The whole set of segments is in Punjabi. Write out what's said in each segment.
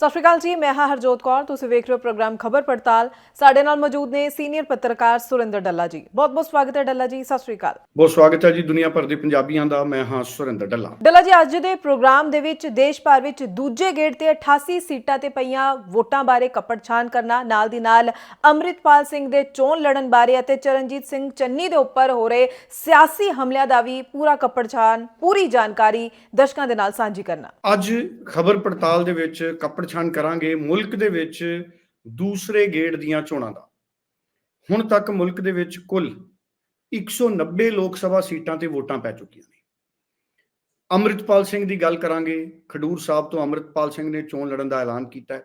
ਸਤਿ ਸ਼੍ਰੀ ਅਕਾਲ ਜੀ ਮੈਂ ਹਾਂ ਹਰਜੋਤ ਕੌਰ ਤੁਸੀਂ ਵੇਖ ਰਹੇ ਹੋ ਪ੍ਰੋਗਰਾਮ ਖਬਰ ਪੜਤਾਲ। ਸਾਡੇ ਨਾਲ ਮੌਜੂਦ ਨੇ ਸੀਨੀਅਰ ਪੱਤਰਕਾਰ ਸੁਰਿੰਦਰ ਡੱਲਾ ਜੀ। ਬਹੁਤ ਬਹੁਤ ਸਵਾਗਤ ਹੈ ਡੱਲਾ ਜੀ ਸਤਿ ਸ਼੍ਰੀ ਅਕਾਲ। ਬਹੁਤ ਸਵਾਗਤ ਹੈ ਜੀ ਦੁਨੀਆ ਭਰ ਦੇ ਪੰਜਾਬੀਆਂ ਦਾ ਮੈਂ ਹਾਂ ਸੁਰਿੰਦਰ ਢੱਲਾ ਡੱਲਾ ਜੀ ਅੱਜ ਦੇ ਪ੍ਰੋਗਰਾਮ ਦੇ ਵਿੱਚ ਦੇਸ਼ ਭਰ ਵਿੱਚ ਦੂਜੇ ਗੇੜ ਤੇ 88 ਸੀਟਾਂ ਤੇ ਪਈਆਂ ਵੋਟਾਂ ਬਾਰੇ ਕੱਪੜਛਾਣ ਕਰਨਾ ਨਾਲ ਦੀ ਨਾਲ ਅੰਮ੍ਰਿਤਪਾਲ ਸਿੰਘ ਦੇ ਚੋਣ ਲੜਨ ਬਾਰੇ ਅਤੇ ਚਰਨਜੀਤ ਸਿੰਘ ਚੰਨੀ ਦੇ ਉੱਪਰ ਹੋ ਰਹੇ ਸਿਆਸੀ ਹਮਲਿਆਂ ਦਾ ਵੀ ਪੂਰਾ ਕੱਪੜਛਾਣ ਪੂਰੀ ਜਾਣਕਾਰੀ ਦਰਸ਼ਕਾਂ ਦੇ ਨਾਲ ਸਾਂਝੀ ਕਰਨਾ। ਅੱਜ ਖਬਰ ਪੜਤਾਲ ਦੇ ਵਿੱਚ ਕੱਪੜਛਾਣ ਕਰਾਂਗੇ ਮੁਲਕ ਦੇ ਵਿੱਚ ਦੂਸਰੇ ਗੇੜ ਦੀਆਂ ਚੋਣਾਂ ਦਾ। ਹੁਣ ਤੱਕ ਮੁਲਕ ਦੇ ਵਿੱਚ ਕੁੱਲ 190 ਲੋਕ ਸਭਾ ਸੀਟਾਂ ਤੇ ਵੋਟਾਂ ਪੈ ਚੁੱਕੀਆਂ ਨੇ। ਅੰਮ੍ਰਿਤਪਾਲ ਸਿੰਘ ਦੀ ਗੱਲ ਕਰਾਂਗੇ, ਖਡੂਰ ਸਾਹਿਬ ਤੋਂ ਅੰਮ੍ਰਿਤਪਾਲ ਸਿੰਘ ਨੇ ਚੋਣ ਲੜਨ ਦਾ ਐਲਾਨ ਕੀਤਾ ਹੈ।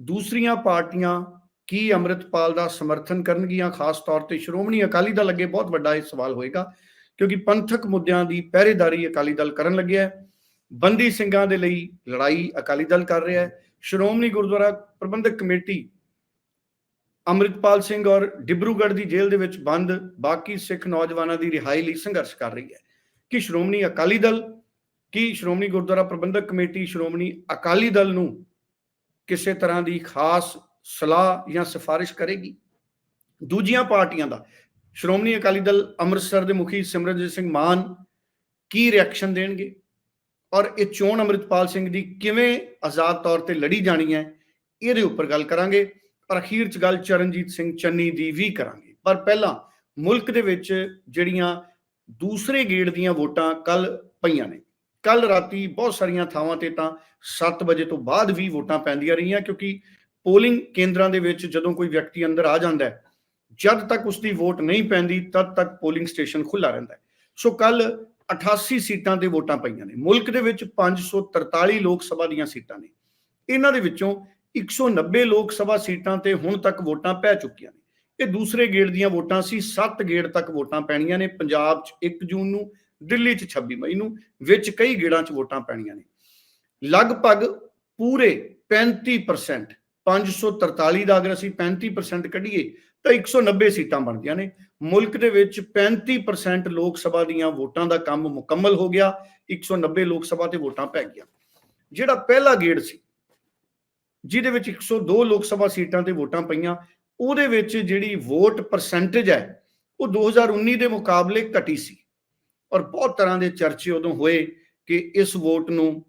ਦੂਸਰੀਆਂ ਪਾਰਟੀਆਂ ਕੀ ਅੰਮ੍ਰਿਤਪਾਲ ਦਾ ਸਮਰਥਨ ਕਰਨਗੀਆਂ? ਖਾਸ ਤੌਰ ਤੇ ਸ਼੍ਰੋਮਣੀ ਅਕਾਲੀ ਦਲ ਅੱਗੇ ਬਹੁਤ ਵੱਡਾ ਇਹ ਸਵਾਲ ਹੋਏਗਾ, ਕਿਉਂਕਿ ਪੰਥਕ ਮੁੱਦਿਆਂ ਦੀ ਪਹਿਰੇਦਾਰੀ ਅਕਾਲੀ ਦਲ ਕਰਨ ਲੱਗਿਆ ਹੈ। ਬੰਦੀ ਸਿੰਘਾਂ ਦੇ ਲਈ ਲੜਾਈ ਅਕਾਲੀ ਦਲ ਕਰ ਰਿਹਾ ਹੈ। ਸ਼੍ਰੋਮਣੀ ਗੁਰਦੁਆਰਾ ਪ੍ਰਬੰਧਕ ਕਮੇਟੀ ਅੰਮ੍ਰਿਤਪਾਲ ਸਿੰਘ ਔਰ ਡਿਬਰੂਗੜ੍ਹ ਦੀ ਜੇਲ੍ਹ ਦੇ ਵਿੱਚ ਬੰਦ, ਬਾਕੀ ਸਿੱਖ ਨੌਜਵਾਨਾਂ ਦੀ ਰਿਹਾਈ ਲਈ ਸੰਘਰਸ਼ ਕਰ ਰਹੀ ਹੈ। ਕਿ ਸ਼੍ਰੋਮਣੀ ਅਕਾਲੀ ਦਲ, ਕੀ ਸ਼੍ਰੋਮਣੀ ਗੁਰਦੁਆਰਾ ਪ੍ਰਬੰਧਕ ਕਮੇਟੀ ਸ਼੍ਰੋਮਣੀ ਅਕਾਲੀ ਦਲ ਨੂੰ ਕਿਸੇ ਤਰ੍ਹਾਂ ਦੀ ਖਾਸ ਸਲਾਹ ਜਾਂ ਸਿਫਾਰਿਸ਼ ਕਰੇਗੀ? ਦੂਜੀਆਂ ਪਾਰਟੀਆਂ ਦਾ, ਸ਼੍ਰੋਮਣੀ ਅਕਾਲੀ ਦਲ ਅੰਮ੍ਰਿਤਸਰ ਦੇ ਮੁਖੀ ਸਿਮਰਨਜੀਤ ਸਿੰਘ ਮਾਨ ਕੀ ਰਿਐਕਸ਼ਨ ਦੇਣਗੇ? ਔਰ ਇਹ ਚੋਣ ਅੰਮ੍ਰਿਤਪਾਲ ਸਿੰਘ ਦੀ ਕਿਵੇਂ ਆਜ਼ਾਦ ਤੌਰ ਤੇ ਲੜੀ ਜਾਣੀ ਹੈ, ਇਹਦੇ ਉੱਪਰ ਗੱਲ ਕਰਾਂਗੇ। ਔਰ ਅਖੀਰ ਚ ਗੱਲ ਚਰਨਜੀਤ ਸਿੰਘ ਚੰਨੀ ਦੀ ਵੀ ਕਰਾਂਗੇ। ਪਰ ਪਹਿਲਾਂ ਮੁਲਕ ਦੇ ਵਿੱਚ ਜਿਹੜੀਆਂ ਦੂਸਰੇ ਗੇੜ ਦੀਆਂ ਵੋਟਾਂ ਕੱਲ ਪਈਆਂ ਨੇ। ਕੱਲ ਰਾਤੀ ਬਹੁਤ ਸਾਰੀਆਂ ਥਾਵਾਂ ਤੇ ਤਾਂ 7 ਵਜੇ ਤੋਂ ਬਾਅਦ ਵੀ ਵੋਟਾਂ ਪੈਂਦੀਆਂ ਰਹੀਆਂ, ਕਿਉਂਕਿ ਪੋਲਿੰਗ ਕੇਂਦਰਾਂ ਦੇ ਵਿੱਚ ਜਦੋਂ ਕੋਈ ਵਿਅਕਤੀ ਅੰਦਰ ਆ ਜਾਂਦਾ ਹੈ, ਜਦ ਤੱਕ ਉਸ ਦੀ ਵੋਟ ਨਹੀਂ ਪੈਂਦੀ, ਤਦ ਤੱਕ ਪੋਲਿੰਗ ਸਟੇਸ਼ਨ ਖੁੱਲਾ ਰਹਿੰਦਾ ਹੈ। ਸੋ ਕੱਲ 88 ਸੀਟਾਂ ਤੇ ਵੋਟਾਂ ਪਈਆਂ ਨੇ। ਮੁਲਕ ਦੇ ਵਿੱਚ 543 ਲੋਕ ਸਭਾ ਦੀਆਂ ਸੀਟਾਂ ਨੇ। ਇਹਨਾਂ ਦੇ ਵਿੱਚੋਂ 190 ਲੋਕ ਸਭਾ ਸੀਟਾਂ ਤੇ ਹੁਣ ਤੱਕ ਵੋਟਾਂ ਪੈ ਚੁੱਕੀਆਂ ਨੇ। ਇਹ ਦੂਸਰੇ ਗੇੜ ਦੀਆਂ ਵੋਟਾਂ ਸੀ। 7 ਗੇੜ ਤੱਕ ਵੋਟਾਂ ਪੈਣੀਆਂ ਨੇ। ਪੰਜਾਬ 'ਚ 1 ਜੂਨ ਨੂੰ, ਦਿੱਲੀ 'ਚ 26 ਮਈ ਨੂੰ, ਵਿੱਚ ਕਈ ਗੇੜਾਂ 'ਚ ਵੋਟਾਂ ਪੈਣੀਆਂ ਨੇ। ਲਗਭਗ ਪੂਰੇ 35% 543 ਦਾ ਅਗਰ ਅਸੀਂ 35% ਕੱਢੀਏ ਤਾਂ 190 ਸੀਟਾਂ ਬਣਦੀਆਂ ਨੇ। ਮੁਲਕ ਦੇ ਵਿੱਚ 35% ਲੋਕ ਸਭਾ ਦੀਆਂ ਵੋਟਾਂ ਦਾ ਕੰਮ ਮੁਕੰਮਲ ਹੋ ਗਿਆ 190 ਲੋਕ ਸਭਾ ਤੇ ਵੋਟਾਂ ਪੈ ਗਈਆਂ। ਜਿਹੜਾ ਪਹਿਲਾ ਗੇੜ ਸੀ, ਜਿਹਦੇ ਵਿੱਚ 102 ਲੋਕ ਸਭਾ ਸੀਟਾਂ ਤੇ ਵੋਟਾਂ ਪਈਆਂ, ਉਹਦੇ ਵਿੱਚ ਜਿਹੜੀ ਵੋਟ ਪਰਸੈਂਟੇਜ ਹੈ, ਉਹ 2019 ਦੇ ਮੁਕਾਬਲੇ ਘਟੀ ਸੀ। ਔਰ ਬਹੁਤ ਤਰ੍ਹਾਂ ਦੇ ਚਰਚੇ ਉਦੋਂ ਹੋਏ ਕਿ ਇਸ ਵੋਟ ਨੂੰ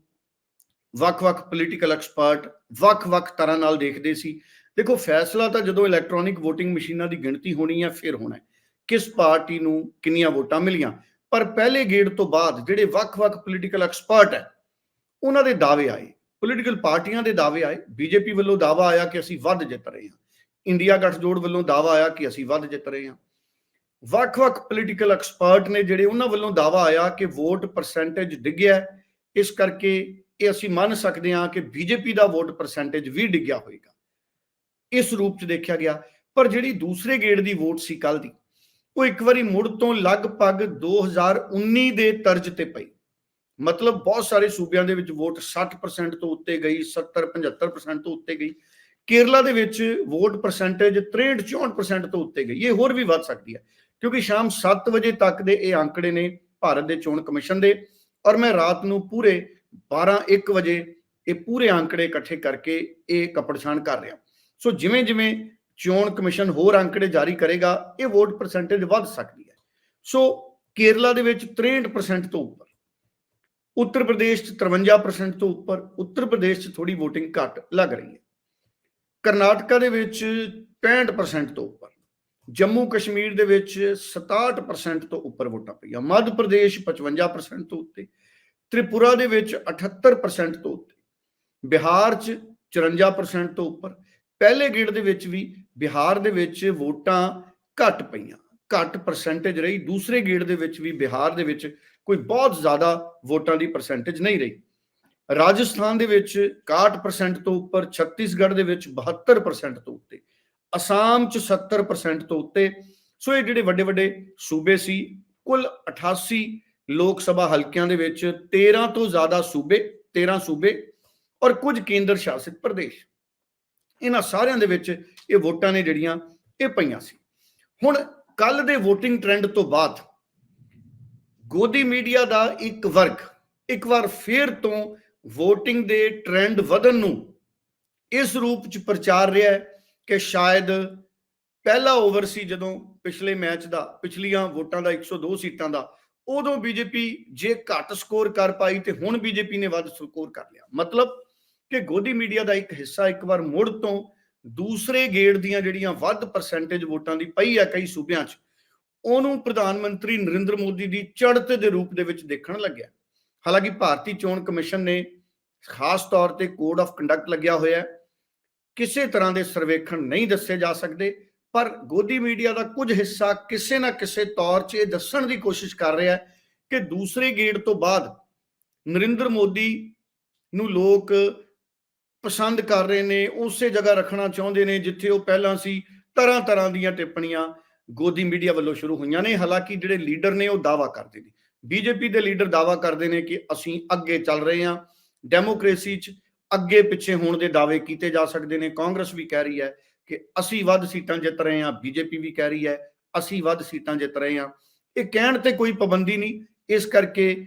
ਵੱਖ-ਵੱਖ ਪੋਲੀਟੀਕਲ ਐਕਸਪਰਟ ਵੱਖ-ਵੱਖ ਤਰ੍ਹਾਂ ਨਾਲ ਦੇਖਦੇ ਸੀ। ਦੇਖੋ, ਫੈਸਲਾ ਤਾਂ ਜਦੋਂ ਇਲੈਕਟ੍ਰੋਨਿਕ VOTING ਮਸ਼ੀਨਾਂ ਦੀ ਗਿਣਤੀ ਹੋਣੀ ਹੈ, ਫਿਰ ਹੋਣਾ ਹੈ। ਕਿਸ ਪਾਰਟੀ ਨੂੰ ਕਿੰਨੀਆਂ ਵੋਟਾਂ ਮਿਲੀਆਂ? ਪਰ ਪਹਿਲੇ ਗੇੜ ਤੋਂ ਬਾਅਦ ਜਿਹੜੇ ਵੱਖ-ਵੱਖ ਪੋਲੀਟੀਕਲ ਐਕਸਪਰਟ ਹੈ, ਉਹਨਾਂ ਦੇ ਦਾਅਵੇ ਆਏ। ਪੋਲੀਟੀਕਲ ਪਾਰਟੀਆਂ ਦੇ ਦਾਅਵੇ ਆਏ। ਬੀਜੇਪੀ ਵੱਲੋਂ ਦਾਅਵਾ ਆਇਆ ਕਿ ਅਸੀਂ ਵੱਧ ਜਿੱਤ ਰਹੇ ਹਾਂ। ਇੰਡੀਆ ਗੱਠਜੋੜ ਵੱਲੋਂ ਦਾਅਵਾ ਆਇਆ ਕਿ ਅਸੀਂ ਵੱਧ ਜਿੱਤ ਰਹੇ ਹਾਂ। ਵੱਖ-ਵੱਖ ਪੋਲੀਟੀਕਲ ਐਕਸਪਰਟ ਨੇ ਜਿਹੜੇ ਉਹਨਾਂ ਵੱਲੋਂ ਦਾਅਵਾ ਆਇਆ ਕਿ ਵੋਟ ਪਰਸੈਂਟੇਜ ਡਿੱਗਿਆ ਇਸ ਕਰਕੇ ਇਹ ਅਸੀਂ ਮੰਨ ਸਕਦੇ ਹਾਂ ਕਿ ਬੀਜੇਪੀ ਦਾ ਵੋਟ ਪਰਸੈਂਟੇਜ ਵੀ ਡਿੱਗਿਆ ਹੋਵੇਗਾ ਇਸ ਰੂਪ 'ਚ ਦੇਖਿਆ ਗਿਆ। ਪਰ ਜਿਹੜੀ ਦੂਸਰੇ ਗੇੜ ਦੀ ਵੋਟ ਸੀ ਕੱਲ ਦੀ ਉਹ ਇੱਕ ਵਾਰੀ ਮੁੜ ਤੋਂ ਲਗਭਗ 2019 ਦੇ ਤਰਜ ਤੇ ਪਈ। ਮਤਲਬ ਬਹੁਤ ਸਾਰੇ ਸੂਬਿਆਂ ਦੇ ਵਿੱਚ ਵੋਟ 60% ਤੋਂ ਉੱਤੇ ਗਈ 70 75% ਤੋਂ ਉੱਤੇ ਗਈ। ਕੇਰਲਾ ਦੇ ਵਿੱਚ ਵੋਟ ਪਰਸੈਂਟੇਜ 63 64% ਤੋਂ ਉੱਤੇ ਗਈ। ਇਹ ਹੋਰ ਵੀ ਵੱਧ ਸਕਦੀ ਹੈ, ਕਿਉਂਕਿ ਸ਼ਾਮ 7 ਵਜੇ ਤੱਕ ਦੇ ਇਹ ਅੰਕੜੇ ਨੇ ਭਾਰਤ ਦੇ ਚੋਣ ਕਮਿਸ਼ਨ ਦੇ ਔਰ ਮੈਂ ਰਾਤ ਨੂੰ ਪੂਰੇ 12 1 ਵਜੇ ਇਹ ਪੂਰੇ ਅੰਕੜੇ ਇਕੱਠੇ ਕਰਕੇ ਇਹ ਕਪੜਛਾਣ ਕਰ ਰਿਹਾ। ਸੋ ਜਿਵੇਂ ਜਿਵੇਂ ਚੋਣ ਕਮਿਸ਼ਨ ਹੋਰ ਅੰਕੜੇ ਜਾਰੀ ਕਰੇਗਾ, ਇਹ ਵੋਟ ਪਰਸੈਂਟੇਜ ਵੱਧ ਸਕਦੀ ਹੈ। ਸੋ ਕੇਰਲਾ ਦੇ ਵਿੱਚ 63% ਤੋਂ ਉੱਪਰ, ਉੱਤਰ ਪ੍ਰਦੇਸ਼ 'ਚ 53% ਤੋਂ ਉੱਪਰ, ਉੱਤਰ ਪ੍ਰਦੇਸ਼ 'ਚ ਥੋੜੀ VOTING ਘੱਟ ਲੱਗ ਰਹੀ ਹੈ। ਕਰਨਾਟਕਾ ਦੇ ਵਿੱਚ 65% ਤੋਂ ਉੱਪਰ, ਜੰਮੂ ਕਸ਼ਮੀਰ ਦੇ ਵਿੱਚ 67% ਤੋਂ ਉੱਪਰ ਵੋਟਾਂ ਪਈਆਂ, ਮੱਧ ਪ੍ਰਦੇਸ਼ 55% ਤੋਂ ਉੱਤੇ, ਤ੍ਰਿਪੁਰਾ ਦੇ ਵਿੱਚ 78% ਤੋਂ ਉੱਤੇ, ਬਿਹਾਰ 'ਚ 54% ਤੋਂ ਉੱਪਰ, ਪਹਿਲੇ ਗੇੜ ਦੇ ਵਿੱਚ ਵੀ ਬਿਹਾਰ ਦੇ ਵਿੱਚ ਵੋਟਾਂ ਘੱਟ ਪਈਆਂ, ਘੱਟ ਪਰਸੈਂਟੇਜ ਰਹੀ। ਦੂਸਰੇ ਗੇੜ ਦੇ ਵਿੱਚ ਵੀ ਬਿਹਾਰ ਦੇ ਵਿੱਚ ਕੋਈ ਬਹੁਤ ਜ਼ਿਆਦਾ ਵੋਟਾਂ ਦੀ ਪਰਸੈਂਟੇਜ ਨਹੀਂ ਰਹੀ। ਰਾਜਸਥਾਨ ਦੇ ਵਿੱਚ 61% ਤੋਂ ਉੱਪਰ, ਛੱਤੀਸਗੜ੍ਹ ਦੇ ਵਿੱਚ 72% ਤੋਂ ਉੱਤੇ, ਅਸਾਮ ਚ 70% ਤੋਂ ਉੱਤੇ। ਸੋ ਇਹ ਜਿਹੜੇ ਵੱਡੇ ਵੱਡੇ ਸੂਬੇ ਸੀ, ਕੁੱਲ 88 ਲੋਕ ਸਭਾ ਹਲਕਿਆਂ ਦੇ ਵਿੱਚ 13 ਤੋਂ ਜ਼ਿਆਦਾ ਸੂਬੇ 13 ਸੂਬੇ ਔਰ ਕੁਝ ਕੇਂਦਰ ਸ਼ਾਸਿਤ ਪ੍ਰਦੇਸ਼। ਇਹਨਾਂ ਸਾਰਿਆਂ ਦੇ ਵਿੱਚ ਇਹ ਵੋਟਾਂ ਨੇ ਜਿਹੜੀਆਂ ਇਹ ਪਈਆਂ ਸੀ। ਹੁਣ ਕੱਲ ਦੇ VOTING ਟ੍ਰੈਂਡ ਤੋਂ ਬਾਅਦ ਗੋਦੀ ਮੀਡੀਆ ਦਾ ਇੱਕ ਵਰਗ ਇੱਕ ਵਾਰ ਫੇਰ ਤੋਂ VOTING ਦੇ ਟ੍ਰੈਂਡ ਵਧਣ ਨੂੰ ਇਸ ਰੂਪ ਚ ਪ੍ਰਚਾਰ ਰਿਹਾ ਹੈ ਕਿ ਸ਼ਾਇਦ ਪਹਿਲਾ ਓਵਰ ਸੀ ਜਦੋਂ ਪਿਛਲੇ ਮੈਚ ਦਾ, ਪਿਛਲੀਆਂ ਵੋਟਾਂ ਦਾ 102 ਸੀਟਾਂ ਦਾ, ਉਦੋਂ ਬੀਜੇਪੀ ਜੇ ਘੱਟ ਸਕੋਰ ਕਰ ਪਾਈ ਤੇ ਹੁਣ ਬੀਜੇਪੀ ਨੇ ਵੱਧ ਸਕੋਰ ਕਰ ਲਿਆ। ਮਤਲਬ ਕਿ ਗੋਦੀ ਮੀਡੀਆ ਦਾ ਇੱਕ ਹਿੱਸਾ ਇੱਕ ਵਾਰ ਮੁੜ ਤੋਂ ਦੂਸਰੇ ਗੇੜ ਦੀਆਂ ਜਿਹੜੀਆਂ ਵੱਧ ਪਰਸੈਂਟੇਜ ਵੋਟਾਂ ਦੀ ਪਈ ਹੈ ਕਈ ਸੂਬਿਆਂ 'ਚ, ਉਹਨੂੰ ਪ੍ਰਧਾਨ ਮੰਤਰੀ ਨਰਿੰਦਰ ਮੋਦੀ ਦੀ ਚੜ੍ਹਤ ਦੇ ਰੂਪ ਦੇ ਵਿੱਚ ਦੇਖਣ ਲੱਗਿਆ। ਹਾਲਾਂਕਿ ਭਾਰਤੀ ਚੋਣ ਕਮਿਸ਼ਨ ਨੇ ਖਾਸ ਤੌਰ ਤੇ ਕੋਡ ਆਫ ਕੰਡਕਟ ਲੱਗਿਆ ਹੋਇਆ ਹੈ। ਕਿਸੇ ਤਰ੍ਹਾਂ ਦੇ ਸਰਵੇਖਣ ਨਹੀਂ ਦੱਸੇ ਜਾ ਸਕਦੇ, ਪਰ ਗੋਦੀ ਮੀਡੀਆ ਦਾ ਕੁਝ ਹਿੱਸਾ ਕਿਸੇ ਨਾ ਕਿਸੇ ਤੌਰ 'ਚ ਇਹ ਦੱਸਣ ਦੀ ਕੋਸ਼ਿਸ਼ ਕਰ ਰਿਹਾ ਹੈ ਕਿ ਦੂਸਰੇ ਗੇੜ ਤੋਂ ਬਾਅਦ ਨਰਿੰਦਰ ਮੋਦੀ ਨੂੰ ਲੋਕ ਪਸੰਦ ਕਰ ਰਹੇ ਨੇ, ਉਸੇ ਜਗ੍ਹਾ ਰੱਖਣਾ ਚਾਹੁੰਦੇ ਨੇ ਜਿੱਥੇ ਉਹ ਪਹਿਲਾਂ ਸੀ, ਤਰ੍ਹਾਂ ਤਰ੍ਹਾਂ ਦੀਆਂ ਟਿੱਪਣੀਆਂ ਗੋਦੀ ਮੀਡੀਆ ਵੱਲੋਂ ਸ਼ੁਰੂ ਹੋਈਆਂ ਨੇ। ਹਾਲਾਂਕਿ ਜਿਹੜੇ ਲੀਡਰ ਨੇ ਉਹ ਦਾਵਾ ਕਰਦੇ ਨੇ। ਬੀਜੇਪੀ ਦੇ ਲੀਡਰ ਦਾਵਾ ਕਰਦੇ ਨੇ ਕਿ ਅਸੀਂ ਅੱਗੇ ਚੱਲ ਰਹੇ ਹਾਂ। ਡੈਮੋਕ੍ਰੇਸੀ 'ਚ ਅੱਗੇ ਪਿੱਛੇ ਹੋਣ ਦੇ ਦਾਅਵੇ ਕੀਤੇ ਜਾ ਸਕਦੇ ਨੇ। ਕਾਂਗਰਸ ਵੀ ਕਹਿ ਰਹੀ ਹੈ ਕਿ ਅਸੀਂ ਵੱਧ ਸੀਟਾਂ ਜਿੱਤ ਰਹੇ ਹਾਂ। ਬੀਜੇਪੀ ਵੀ ਕਹਿ ਰਹੀ ਹੈ, ਅਸੀਂ ਵੱਧ ਸੀਟਾਂ ਜਿੱਤ ਰਹੇ ਹਾਂ। ਇਹ ਕਹਿਣ ਤੇ ਕੋਈ ਪਾਬੰਦੀ ਨਹੀਂ। ਇਸ ਕਰਕੇ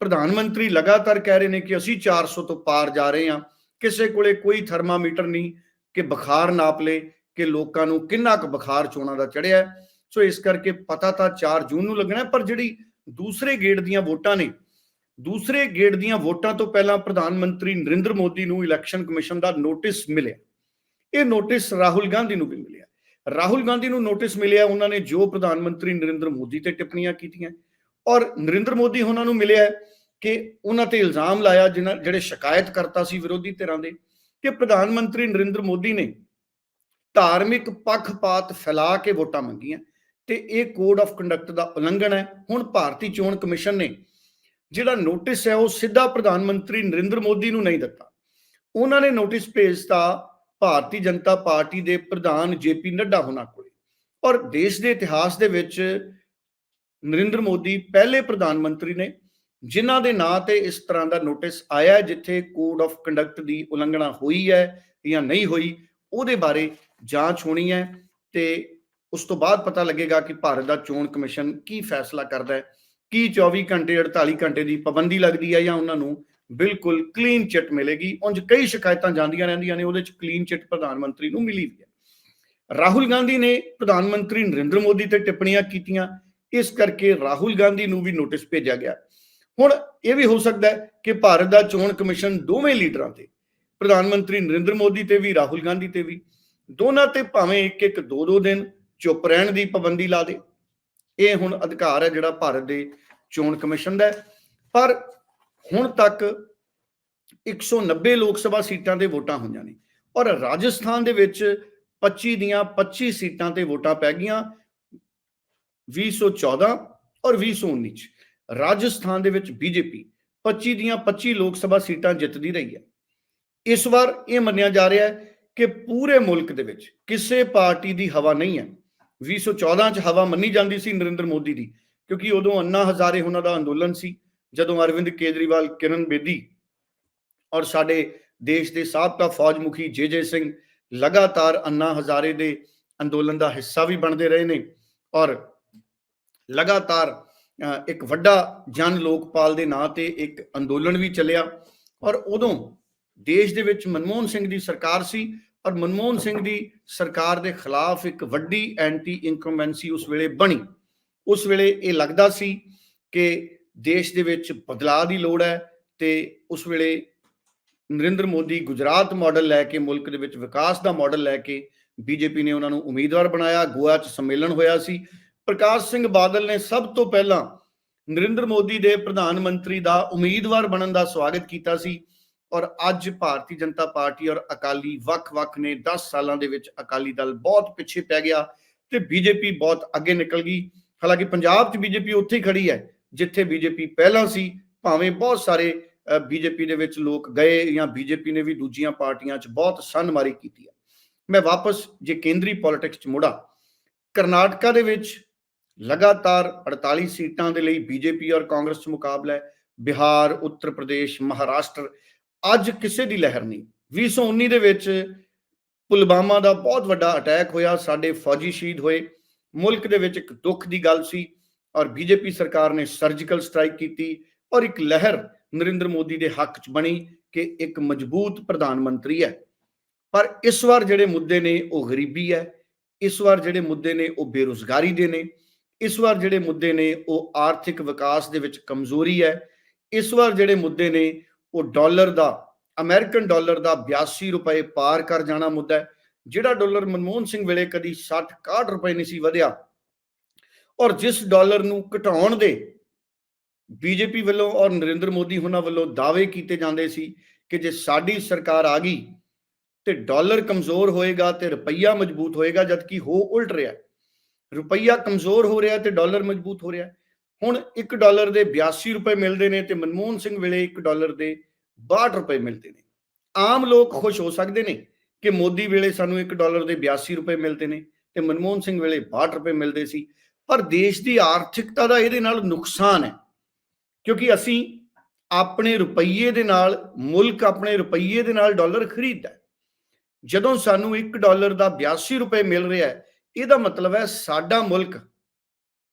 ਪ੍ਰਧਾਨ ਮੰਤਰੀ ਲਗਾਤਾਰ ਕਹਿ ਰਹੇ ਨੇ ਕਿ ਅਸੀਂ 400 ਤੋਂ ਪਾਰ ਜਾ ਰਹੇ ਹਾਂ। ਕਿਸੇ ਕੋਲੇ ਕੋਈ ਥਰਮਾਮੀਟਰ ਨਹੀਂ ਕਿ ਬੁਖਾਰ ਨਾਪ ਲੇ ਕਿ ਲੋਕਾਂ ਨੂੰ ਕਿੰਨਾ ਕੁ ਬੁਖਾਰ ਚੋਣਾਂ ਦਾ ਚੜਿਆ। ਸੋ ਇਸ ਕਰਕੇ ਪਤਾ ਤਾਂ 4 ਜੂਨ ਨੂੰ ਲੱਗਣਾ, ਪਰ ਜਿਹੜੀ ਦੂਸਰੇ ਗੇੜ ਦੀਆਂ ਵੋਟਾਂ ਨੇ, ਦੂਸਰੇ ਗੇੜ ਦੀਆਂ ਵੋਟਾਂ ਤੋਂ ਪਹਿਲਾਂ ਪ੍ਰਧਾਨ ਮੰਤਰੀ ਨਰਿੰਦਰ ਮੋਦੀ ਨੂੰ ਇਲੈਕਸ਼ਨ ਕਮਿਸ਼ਨ ਦਾ ਨੋਟਿਸ ਮਿਲਿਆ। ਇਹ ਨੋਟਿਸ ਰਾਹੁਲ ਗਾਂਧੀ ਨੂੰ ਵੀ ਮਿਲਿਆ। ਰਾਹੁਲ ਗਾਂਧੀ ਨੂੰ ਨੋਟਿਸ ਮਿਲਿਆ, ਉਹਨਾਂ ਨੇ ਜੋ ਪ੍ਰਧਾਨ ਮੰਤਰੀ ਨਰਿੰਦਰ ਮੋਦੀ ਤੇ ਟਿੱਪਣੀਆਂ ਕੀਤੀਆਂ। ਔਰ ਨਰਿੰਦਰ ਮੋਦੀ ਉਹਨਾਂ ਨੂੰ ਮਿਲਿਆ ਕਿ ਉਹਨਾਂ ਤੇ ਇਲਜ਼ਾਮ ਲਾਇਆ ਜਿਨ੍ਹਾਂ, ਜਿਹੜੇ ਸ਼ਿਕਾਇਤ ਕਰਤਾ ਸੀ ਵਿਰੋਧੀ ਧਿਰਾਂ ਦੇ, ਕਿ ਪ੍ਰਧਾਨ ਮੰਤਰੀ ਨਰਿੰਦਰ ਮੋਦੀ ਨੇ ਧਾਰਮਿਕ ਪੱਖਪਾਤ ਫੈਲਾ ਕੇ ਵੋਟਾਂ ਮੰਗੀਆਂ ਤੇ ਇਹ ਕੋਡ ਆਫ ਕੰਡਕਟ ਦਾ ਉਲੰਘਣ ਹੈ। ਹੁਣ ਭਾਰਤੀ ਚੋਣ ਕਮਿਸ਼ਨ ਨੇ ਜਿਹੜਾ ਨੋਟਿਸ ਹੈ ਉਹ ਸਿੱਧਾ ਪ੍ਰਧਾਨ ਮੰਤਰੀ ਨਰਿੰਦਰ ਮੋਦੀ ਨੂੰ ਨਹੀਂ ਦਿੱਤਾ। ਉਹਨਾਂ ਨੇ ਨੋਟਿਸ ਭੇਜਤਾ ਭਾਰਤੀ ਜਨਤਾ ਪਾਰਟੀ ਦੇ ਪ੍ਰਧਾਨ ਜੇਪੀ ਨੱਡਾ ਹੋਣਾ ਕੋਲੇ। ਔਰ ਦੇਸ਼ ਦੇ ਇਤਿਹਾਸ ਦੇ ਵਿੱਚ ਨਰਿੰਦਰ ਮੋਦੀ ਪਹਿਲੇ ਪ੍ਰਧਾਨ ਮੰਤਰੀ ਨੇ ਜਿਨ੍ਹਾਂ ਦੇ ਨਾਂ ਤੇ ਇਸ ਤਰ੍ਹਾਂ ਦਾ ਨੋਟਿਸ ਆਇਆ ਜਿੱਥੇ ਕੋਡ ਆਫ ਕੰਡਕਟ ਦੀ ਉਲੰਘਣਾ ਹੋਈ ਹੈ ਜਾਂ ਨਹੀਂ ਹੋਈ, ਉਹਦੇ ਬਾਰੇ ਜਾਂਚ ਹੋਣੀ ਹੈ ਤੇ ਉਸ ਤੋਂ ਬਾਅਦ ਪਤਾ ਲੱਗੇਗਾ ਕਿ ਭਾਰਤ ਦਾ ਚੋਣ ਕਮਿਸ਼ਨ ਕੀ ਫੈਸਲਾ ਕਰਦਾ ਹੈ, ਕੀ 24 ਘੰਟੇ 48 ਘੰਟੇ ਦੀ ਪਾਬੰਦੀ ਲੱਗਦੀ ਹੈ ਜਾਂ ਉਹਨਾਂ ਨੂੰ ਬਿਲਕੁਲ ਕਲੀਨ ਚਿੱਟ ਮਿਲੇਗੀ। ਉਂਝ ਕਈ ਸ਼ਿਕਾਇਤਾਂ ਜਾਂਦੀਆਂ ਰਹਿੰਦੀਆਂ ਨੇ, ਉਹਦੇ ਚ ਕਲੀਨ ਚਿੱਟ ਪ੍ਰਧਾਨ ਮੰਤਰੀ ਨੂੰ ਮਿਲੀ ਵੀ ਹੈ। ਰਾਹੁਲ ਗਾਂਧੀ ਨੇ ਪ੍ਰਧਾਨ ਮੰਤਰੀ ਨਰਿੰਦਰ ਮੋਦੀ ਤੇ ਟਿੱਪਣੀਆਂ ਕੀਤੀਆਂ, ਇਸ ਕਰਕੇ ਰਾਹੁਲ ਗਾਂਧੀ ਨੂੰ ਵੀ ਨੋਟਿਸ ਭੇਜਿਆ ਗਿਆ। ਹੁਣ ਇਹ ਵੀ ਹੋ ਸਕਦਾ ਹੈ ਕਿ ਭਾਰਤ ਦਾ ਚੋਣ ਕਮਿਸ਼ਨ ਦੋਵੇਂ ਲੀਡਰਾਂ ਤੇ, ਪ੍ਰਧਾਨ ਮੰਤਰੀ ਨਰਿੰਦਰ ਮੋਦੀ ਤੇ ਵੀ, ਰਾਹੁਲ ਗਾਂਧੀ ਤੇ ਵੀ, ਦੋਨਾਂ ਤੇ ਭਾਵੇਂ ਇੱਕ ਇੱਕ ਦੋ ਦੋ ਦਿਨ ਚੁੱਪ ਰਹਿਣ ਦੀ ਪਾਬੰਦੀ ਲਾ ਦੇ। ਇਹ ਹੁਣ ਅਧਿਕਾਰ ਹੈ ਜਿਹੜਾ ਭਾਰਤ ਦੇ ਚੋਣ ਕਮਿਸ਼ਨ ਦਾ ਪਰ ਹੁਣ ਤੱਕ 190 ਲੋਕ ਸਭਾ ਸੀਟਾਂ ਤੇ ਵੋਟਾਂ ਹੋਈਆਂ ਨੇ ਔਰ ਰਾਜਸਥਾਨ ਦੇ ਵਿੱਚ 25 ਦੀਆਂ 25 ਸੀਟਾਂ ਤੇ ਵੋਟਾਂ ਪੈ ਗਈਆਂ 2014 ਔਰ 2019 ਚ। ਰਾਜਸਥਾਨ ਦੇ ਵਿੱਚ ਬੀਜੇਪੀ 25 ਦੀਆਂ 25 ਲੋਕ ਸਭਾ ਸੀਟਾਂ ਜਿੱਤਦੀ ਰਹੀ ਹੈ। ਇਸ ਵਾਰ ਇਹ ਮੰਨਿਆ ਜਾ ਰਿਹਾ ਹੈ ਕਿ ਪੂਰੇ ਮੁਲਕ ਦੇ ਵਿੱਚ ਕਿਸੇ ਪਾਰਟੀ ਦੀ ਹਵਾ ਨਹੀਂ ਹੈ। 2014 ਚ ਹਵਾ ਮੰਨੀ ਜਾਂਦੀ ਸੀ ਨਰਿੰਦਰ ਮੋਦੀ ਦੀ, ਕਿਉਂਕਿ ਉਦੋਂ ਅੰਨਾ ਹਜ਼ਾਰੇ ਉਹਨਾਂ ਦਾ ਅੰਦੋਲਨ ਸੀ, ਜਦੋਂ ਅਰਵਿੰਦ ਕੇਜਰੀਵਾਲ, ਕਿਰਨ ਬੇਦੀ ਔਰ ਸਾਡੇ ਦੇਸ਼ ਦੇ ਸਾਬਕਾ ਫੌਜ ਮੁਖੀ ਜੇ ਜੇ ਸਿੰਘ ਲਗਾਤਾਰ ਅੰਨਾ ਹਜ਼ਾਰੇ ਦੇ ਅੰਦੋਲਨ ਦਾ ਹਿੱਸਾ ਵੀ ਬਣਦੇ ਰਹੇ ਨੇ ਔਰ ਲਗਾਤਾਰ ਇੱਕ ਵੱਡਾ ਜਨ ਲੋਕਪਾਲ ਦੇ ਨਾਂ ਤੇ ਇੱਕ ਅੰਦੋਲਨ ਵੀ ਚੱਲਿਆ। ਔਰ ਉਦੋਂ ਦੇਸ਼ ਦੇ ਵਿੱਚ ਮਨਮੋਹਨ ਸਿੰਘ ਦੀ ਸਰਕਾਰ ਸੀ ਔਰ ਮਨਮੋਹਨ ਸਿੰਘ ਦੀ ਸਰਕਾਰ ਦੇ ਖਿਲਾਫ ਇੱਕ ਵੱਡੀ ਐਂਟੀ ਇਨਕੰਬੈਂਸੀ ਉਸ ਵੇਲੇ ਬਣੀ। ਉਸ ਵੇਲੇ ਇਹ ਲੱਗਦਾ ਸੀ ਕਿ ਦੇਸ਼ ਦੇ ਵਿੱਚ ਬਦਲਾਅ ਦੀ ਲੋੜ ਹੈ ਤੇ ਉਸ ਵੇਲੇ ਨਰਿੰਦਰ ਮੋਦੀ ਗੁਜਰਾਤ ਮਾਡਲ ਲੈ ਕੇ, ਮੁਲਕ ਦੇ ਵਿੱਚ ਵਿਕਾਸ ਦਾ ਮਾਡਲ ਲੈ ਕੇ ਬੀਜੇਪੀ ਨੇ ਉਹਨਾਂ ਨੂੰ ਉਮੀਦਵਾਰ ਬਣਾਇਆ। ਗੋਆ 'ਚ ਸੰਮੇਲਨ ਹੋਇਆ ਸੀ। ਪ੍ਰਕਾਸ਼ ਸਿੰਘ ਬਾਦਲ ਨੇ ਸਭ ਤੋਂ ਪਹਿਲਾਂ ਨਰਿੰਦਰ ਮੋਦੀ ਦੇ ਪ੍ਰਧਾਨ ਮੰਤਰੀ ਦਾ ਉਮੀਦਵਾਰ ਬਣਨ ਦਾ ਸਵਾਗਤ ਕੀਤਾ ਸੀ ਔਰ ਅੱਜ ਭਾਰਤੀ ਜਨਤਾ ਪਾਰਟੀ ਔਰ ਅਕਾਲੀ ਵੱਖ-ਵੱਖ ਨੇ 10 ਸਾਲਾਂ ਦੇ ਵਿੱਚ ਅਕਾਲੀ ਦਲ ਬਹੁਤ ਪਿੱਛੇ ਪੈ ਗਿਆ ਤੇ ਬੀਜੇਪੀ ਬਹੁਤ ਅੱਗੇ ਨਿਕਲ ਗਈ। ਹਾਲਾਂਕਿ ਪੰਜਾਬ 'ਚ ਬੀਜੇਪੀ ਉੱਥੇ ਹੀ ਖੜੀ ਹੈ, ਜਿੱਥੇ ਬੀਜੇਪੀ ਪਹਿਲਾਂ ਸੀ, ਭਾਵੇਂ ਬਹੁਤ ਸਾਰੇ ਬੀਜੇਪੀ ਦੇ ਵਿੱਚ ਲੋਕ ਗਏ ਜਾਂ ਬੀਜੇਪੀ ਨੇ ਵੀ ਦੂਜੀਆਂ ਪਾਰਟੀਆਂ 'ਚ ਬਹੁਤ ਸਨਮਾਰੀ ਕੀਤੀ ਹੈ। ਮੈਂ ਵਾਪਸ ਜੇ ਕੇਂਦਰੀ ਪੋਲਿਟਿਕਸ 'ਚ ਮੁੜਾ, ਕਰਨਾਟਕਾ ਦੇ ਵਿੱਚ ਲਗਾਤਾਰ 48 ਸੀਟਾਂ ਦੇ ਲਈ ਬੀਜੇਪੀ ਔਰ ਕਾਂਗਰਸ 'ਚ ਮੁਕਾਬਲਾ ਹੈ। ਬਿਹਾਰ, ਉੱਤਰ ਪ੍ਰਦੇਸ਼, ਮਹਾਰਾਸ਼ਟਰ, ਅੱਜ ਕਿਸੇ ਦੀ ਲਹਿਰ ਨਹੀਂ। 2019 ਦੇ ਵਿੱਚ ਪੁਲਵਾਮਾ ਦਾ ਬਹੁਤ ਵੱਡਾ ਅਟੈਕ ਹੋਇਆ, ਸਾਡੇ ਫੌਜੀ ਸ਼ਹੀਦ ਹੋਏ। ਮੁਲਕ ਦੇ ਵਿੱਚ ਇੱਕ ਦੁੱਖ ਦੀ ਗੱਲ ਸੀ ਔਰ ਬੀਜੇਪੀ ਸਰਕਾਰ ਨੇ ਸਰਜੀਕਲ ਸਟ੍ਰਾਈਕ ਕੀਤੀ ਔਰ ਇੱਕ ਲਹਿਰ ਨਰਿੰਦਰ ਮੋਦੀ ਦੇ ਹੱਕ 'ਚ ਬਣੀ ਕਿ ਇੱਕ ਮਜ਼ਬੂਤ ਪ੍ਰਧਾਨ ਮੰਤਰੀ ਹੈ। ਪਰ ਇਸ ਵਾਰ ਜਿਹੜੇ ਮੁੱਦੇ ਨੇ ਉਹ ਗਰੀਬੀ ਹੈ, ਇਸ ਵਾਰ ਜਿਹੜੇ ਮੁੱਦੇ ਨੇ ਉਹ ਬੇਰੁਜ਼ਗਾਰੀ ਦੇ ਨੇ। ਇਸ ਵਾਰ ਜਿਹੜੇ ਮੁੱਦੇ ਨੇ ਉਹ ਆਰਥਿਕ ਵਿਕਾਸ ਦੇ ਵਿੱਚ ਕਮਜ਼ੋਰੀ ਹੈ ਇਸ ਵਾਰ ਜਿਹੜੇ ਮੁੱਦੇ ਨੇ ਉਹ ਡਾਲਰ ਦਾ, ਅਮਰੀਕਨ ਡਾਲਰ ਦਾ 82 ਰੁਪਏ ਪਾਰ ਕਰ ਜਾਣਾ ਮੁੱਦਾ ਹੈ, ਜਿਹੜਾ ਡਾਲਰ ਮਨਮੋਹਨ ਸਿੰਘ ਵੇਲੇ ਕਦੀ 60 61 ਰੁਪਏ ਨਹੀਂ ਸੀ ਵਧਿਆ ਔਰ ਜਿਸ ਡਾਲਰ ਨੂੰ ਘਟਾਉਣ ਦੇ ਬੀਜੇਪੀ ਵੱਲੋਂ ਔਰ ਨਰਿੰਦਰ ਮੋਦੀ ਉਹਨਾਂ ਵੱਲੋਂ ਦਾਅਵੇ ਕੀਤੇ ਜਾਂਦੇ ਸੀ ਕਿ ਜੇ ਸਾਡੀ ਸਰਕਾਰ ਆ ਗਈ ਤੇ ਡਾਲਰ ਕਮਜ਼ੋਰ ਹੋਏਗਾ ਤੇ ਰੁਪਈਆ ਮਜ਼ਬੂਤ ਹੋਏਗਾ, ਜਦਕਿ ਹੋ ਉਲਟ ਰਿਹਾ ਹੈ। ਰੁਪਈਆ ਕਮਜ਼ੋਰ ਹੋ ਰਿਹਾ ਤੇ ਡਾਲਰ ਮਜ਼ਬੂਤ ਹੋ ਰਿਹਾ। ਹੁਣ 1 ਡਾਲਰ ਦੇ 82 ਰੁਪਏ ਮਿਲਦੇ ਨੇ ਤੇ ਮਨਮੋਹਨ ਸਿੰਘ ਵੇਲੇ 1 ਡਾਲਰ ਦੇ 62 ਰੁਪਏ ਮਿਲਦੇ ਨੇ। ਆਮ ਲੋਕ ਖੁਸ਼ ਹੋ ਸਕਦੇ ਨੇ ਕਿ ਮੋਦੀ ਵੇਲੇ ਸਾਨੂੰ 1 ਡਾਲਰ ਦੇ 82 ਰੁਪਏ ਮਿਲਦੇ ਨੇ ਤੇ ਮਨਮੋਹਨ ਸਿੰਘ ਵੇਲੇ 62 ਰੁਪਏ ਮਿਲਦੇ ਸੀ। ਪਰ ਦੇਸ਼ ਦੀ ਆਰਥਿਕਤਾ ਦਾ ਇਹਦੇ ਨਾਲ ਨੁਕਸਾਨ ਹੈ, ਕਿਉਂਕਿ ਅਸੀਂ ਆਪਣੇ ਰੁਪਈਏ ਦੇ ਨਾਲ, ਮੁਲਕ ਆਪਣੇ ਰੁਪਈਏ ਦੇ ਨਾਲ ਡਾਲਰ ਖਰੀਦਦਾ ਜਦੋਂ ਸਾਨੂੰ 1 ਡਾਲਰ ਦਾ 82 ਰੁਪਏ ਮਿਲ ਰਿਹਾ ਹੈ ਇਹਦਾ ਮਤਲਬ ਹੈ ਸਾਡਾ ਮੁਲਕ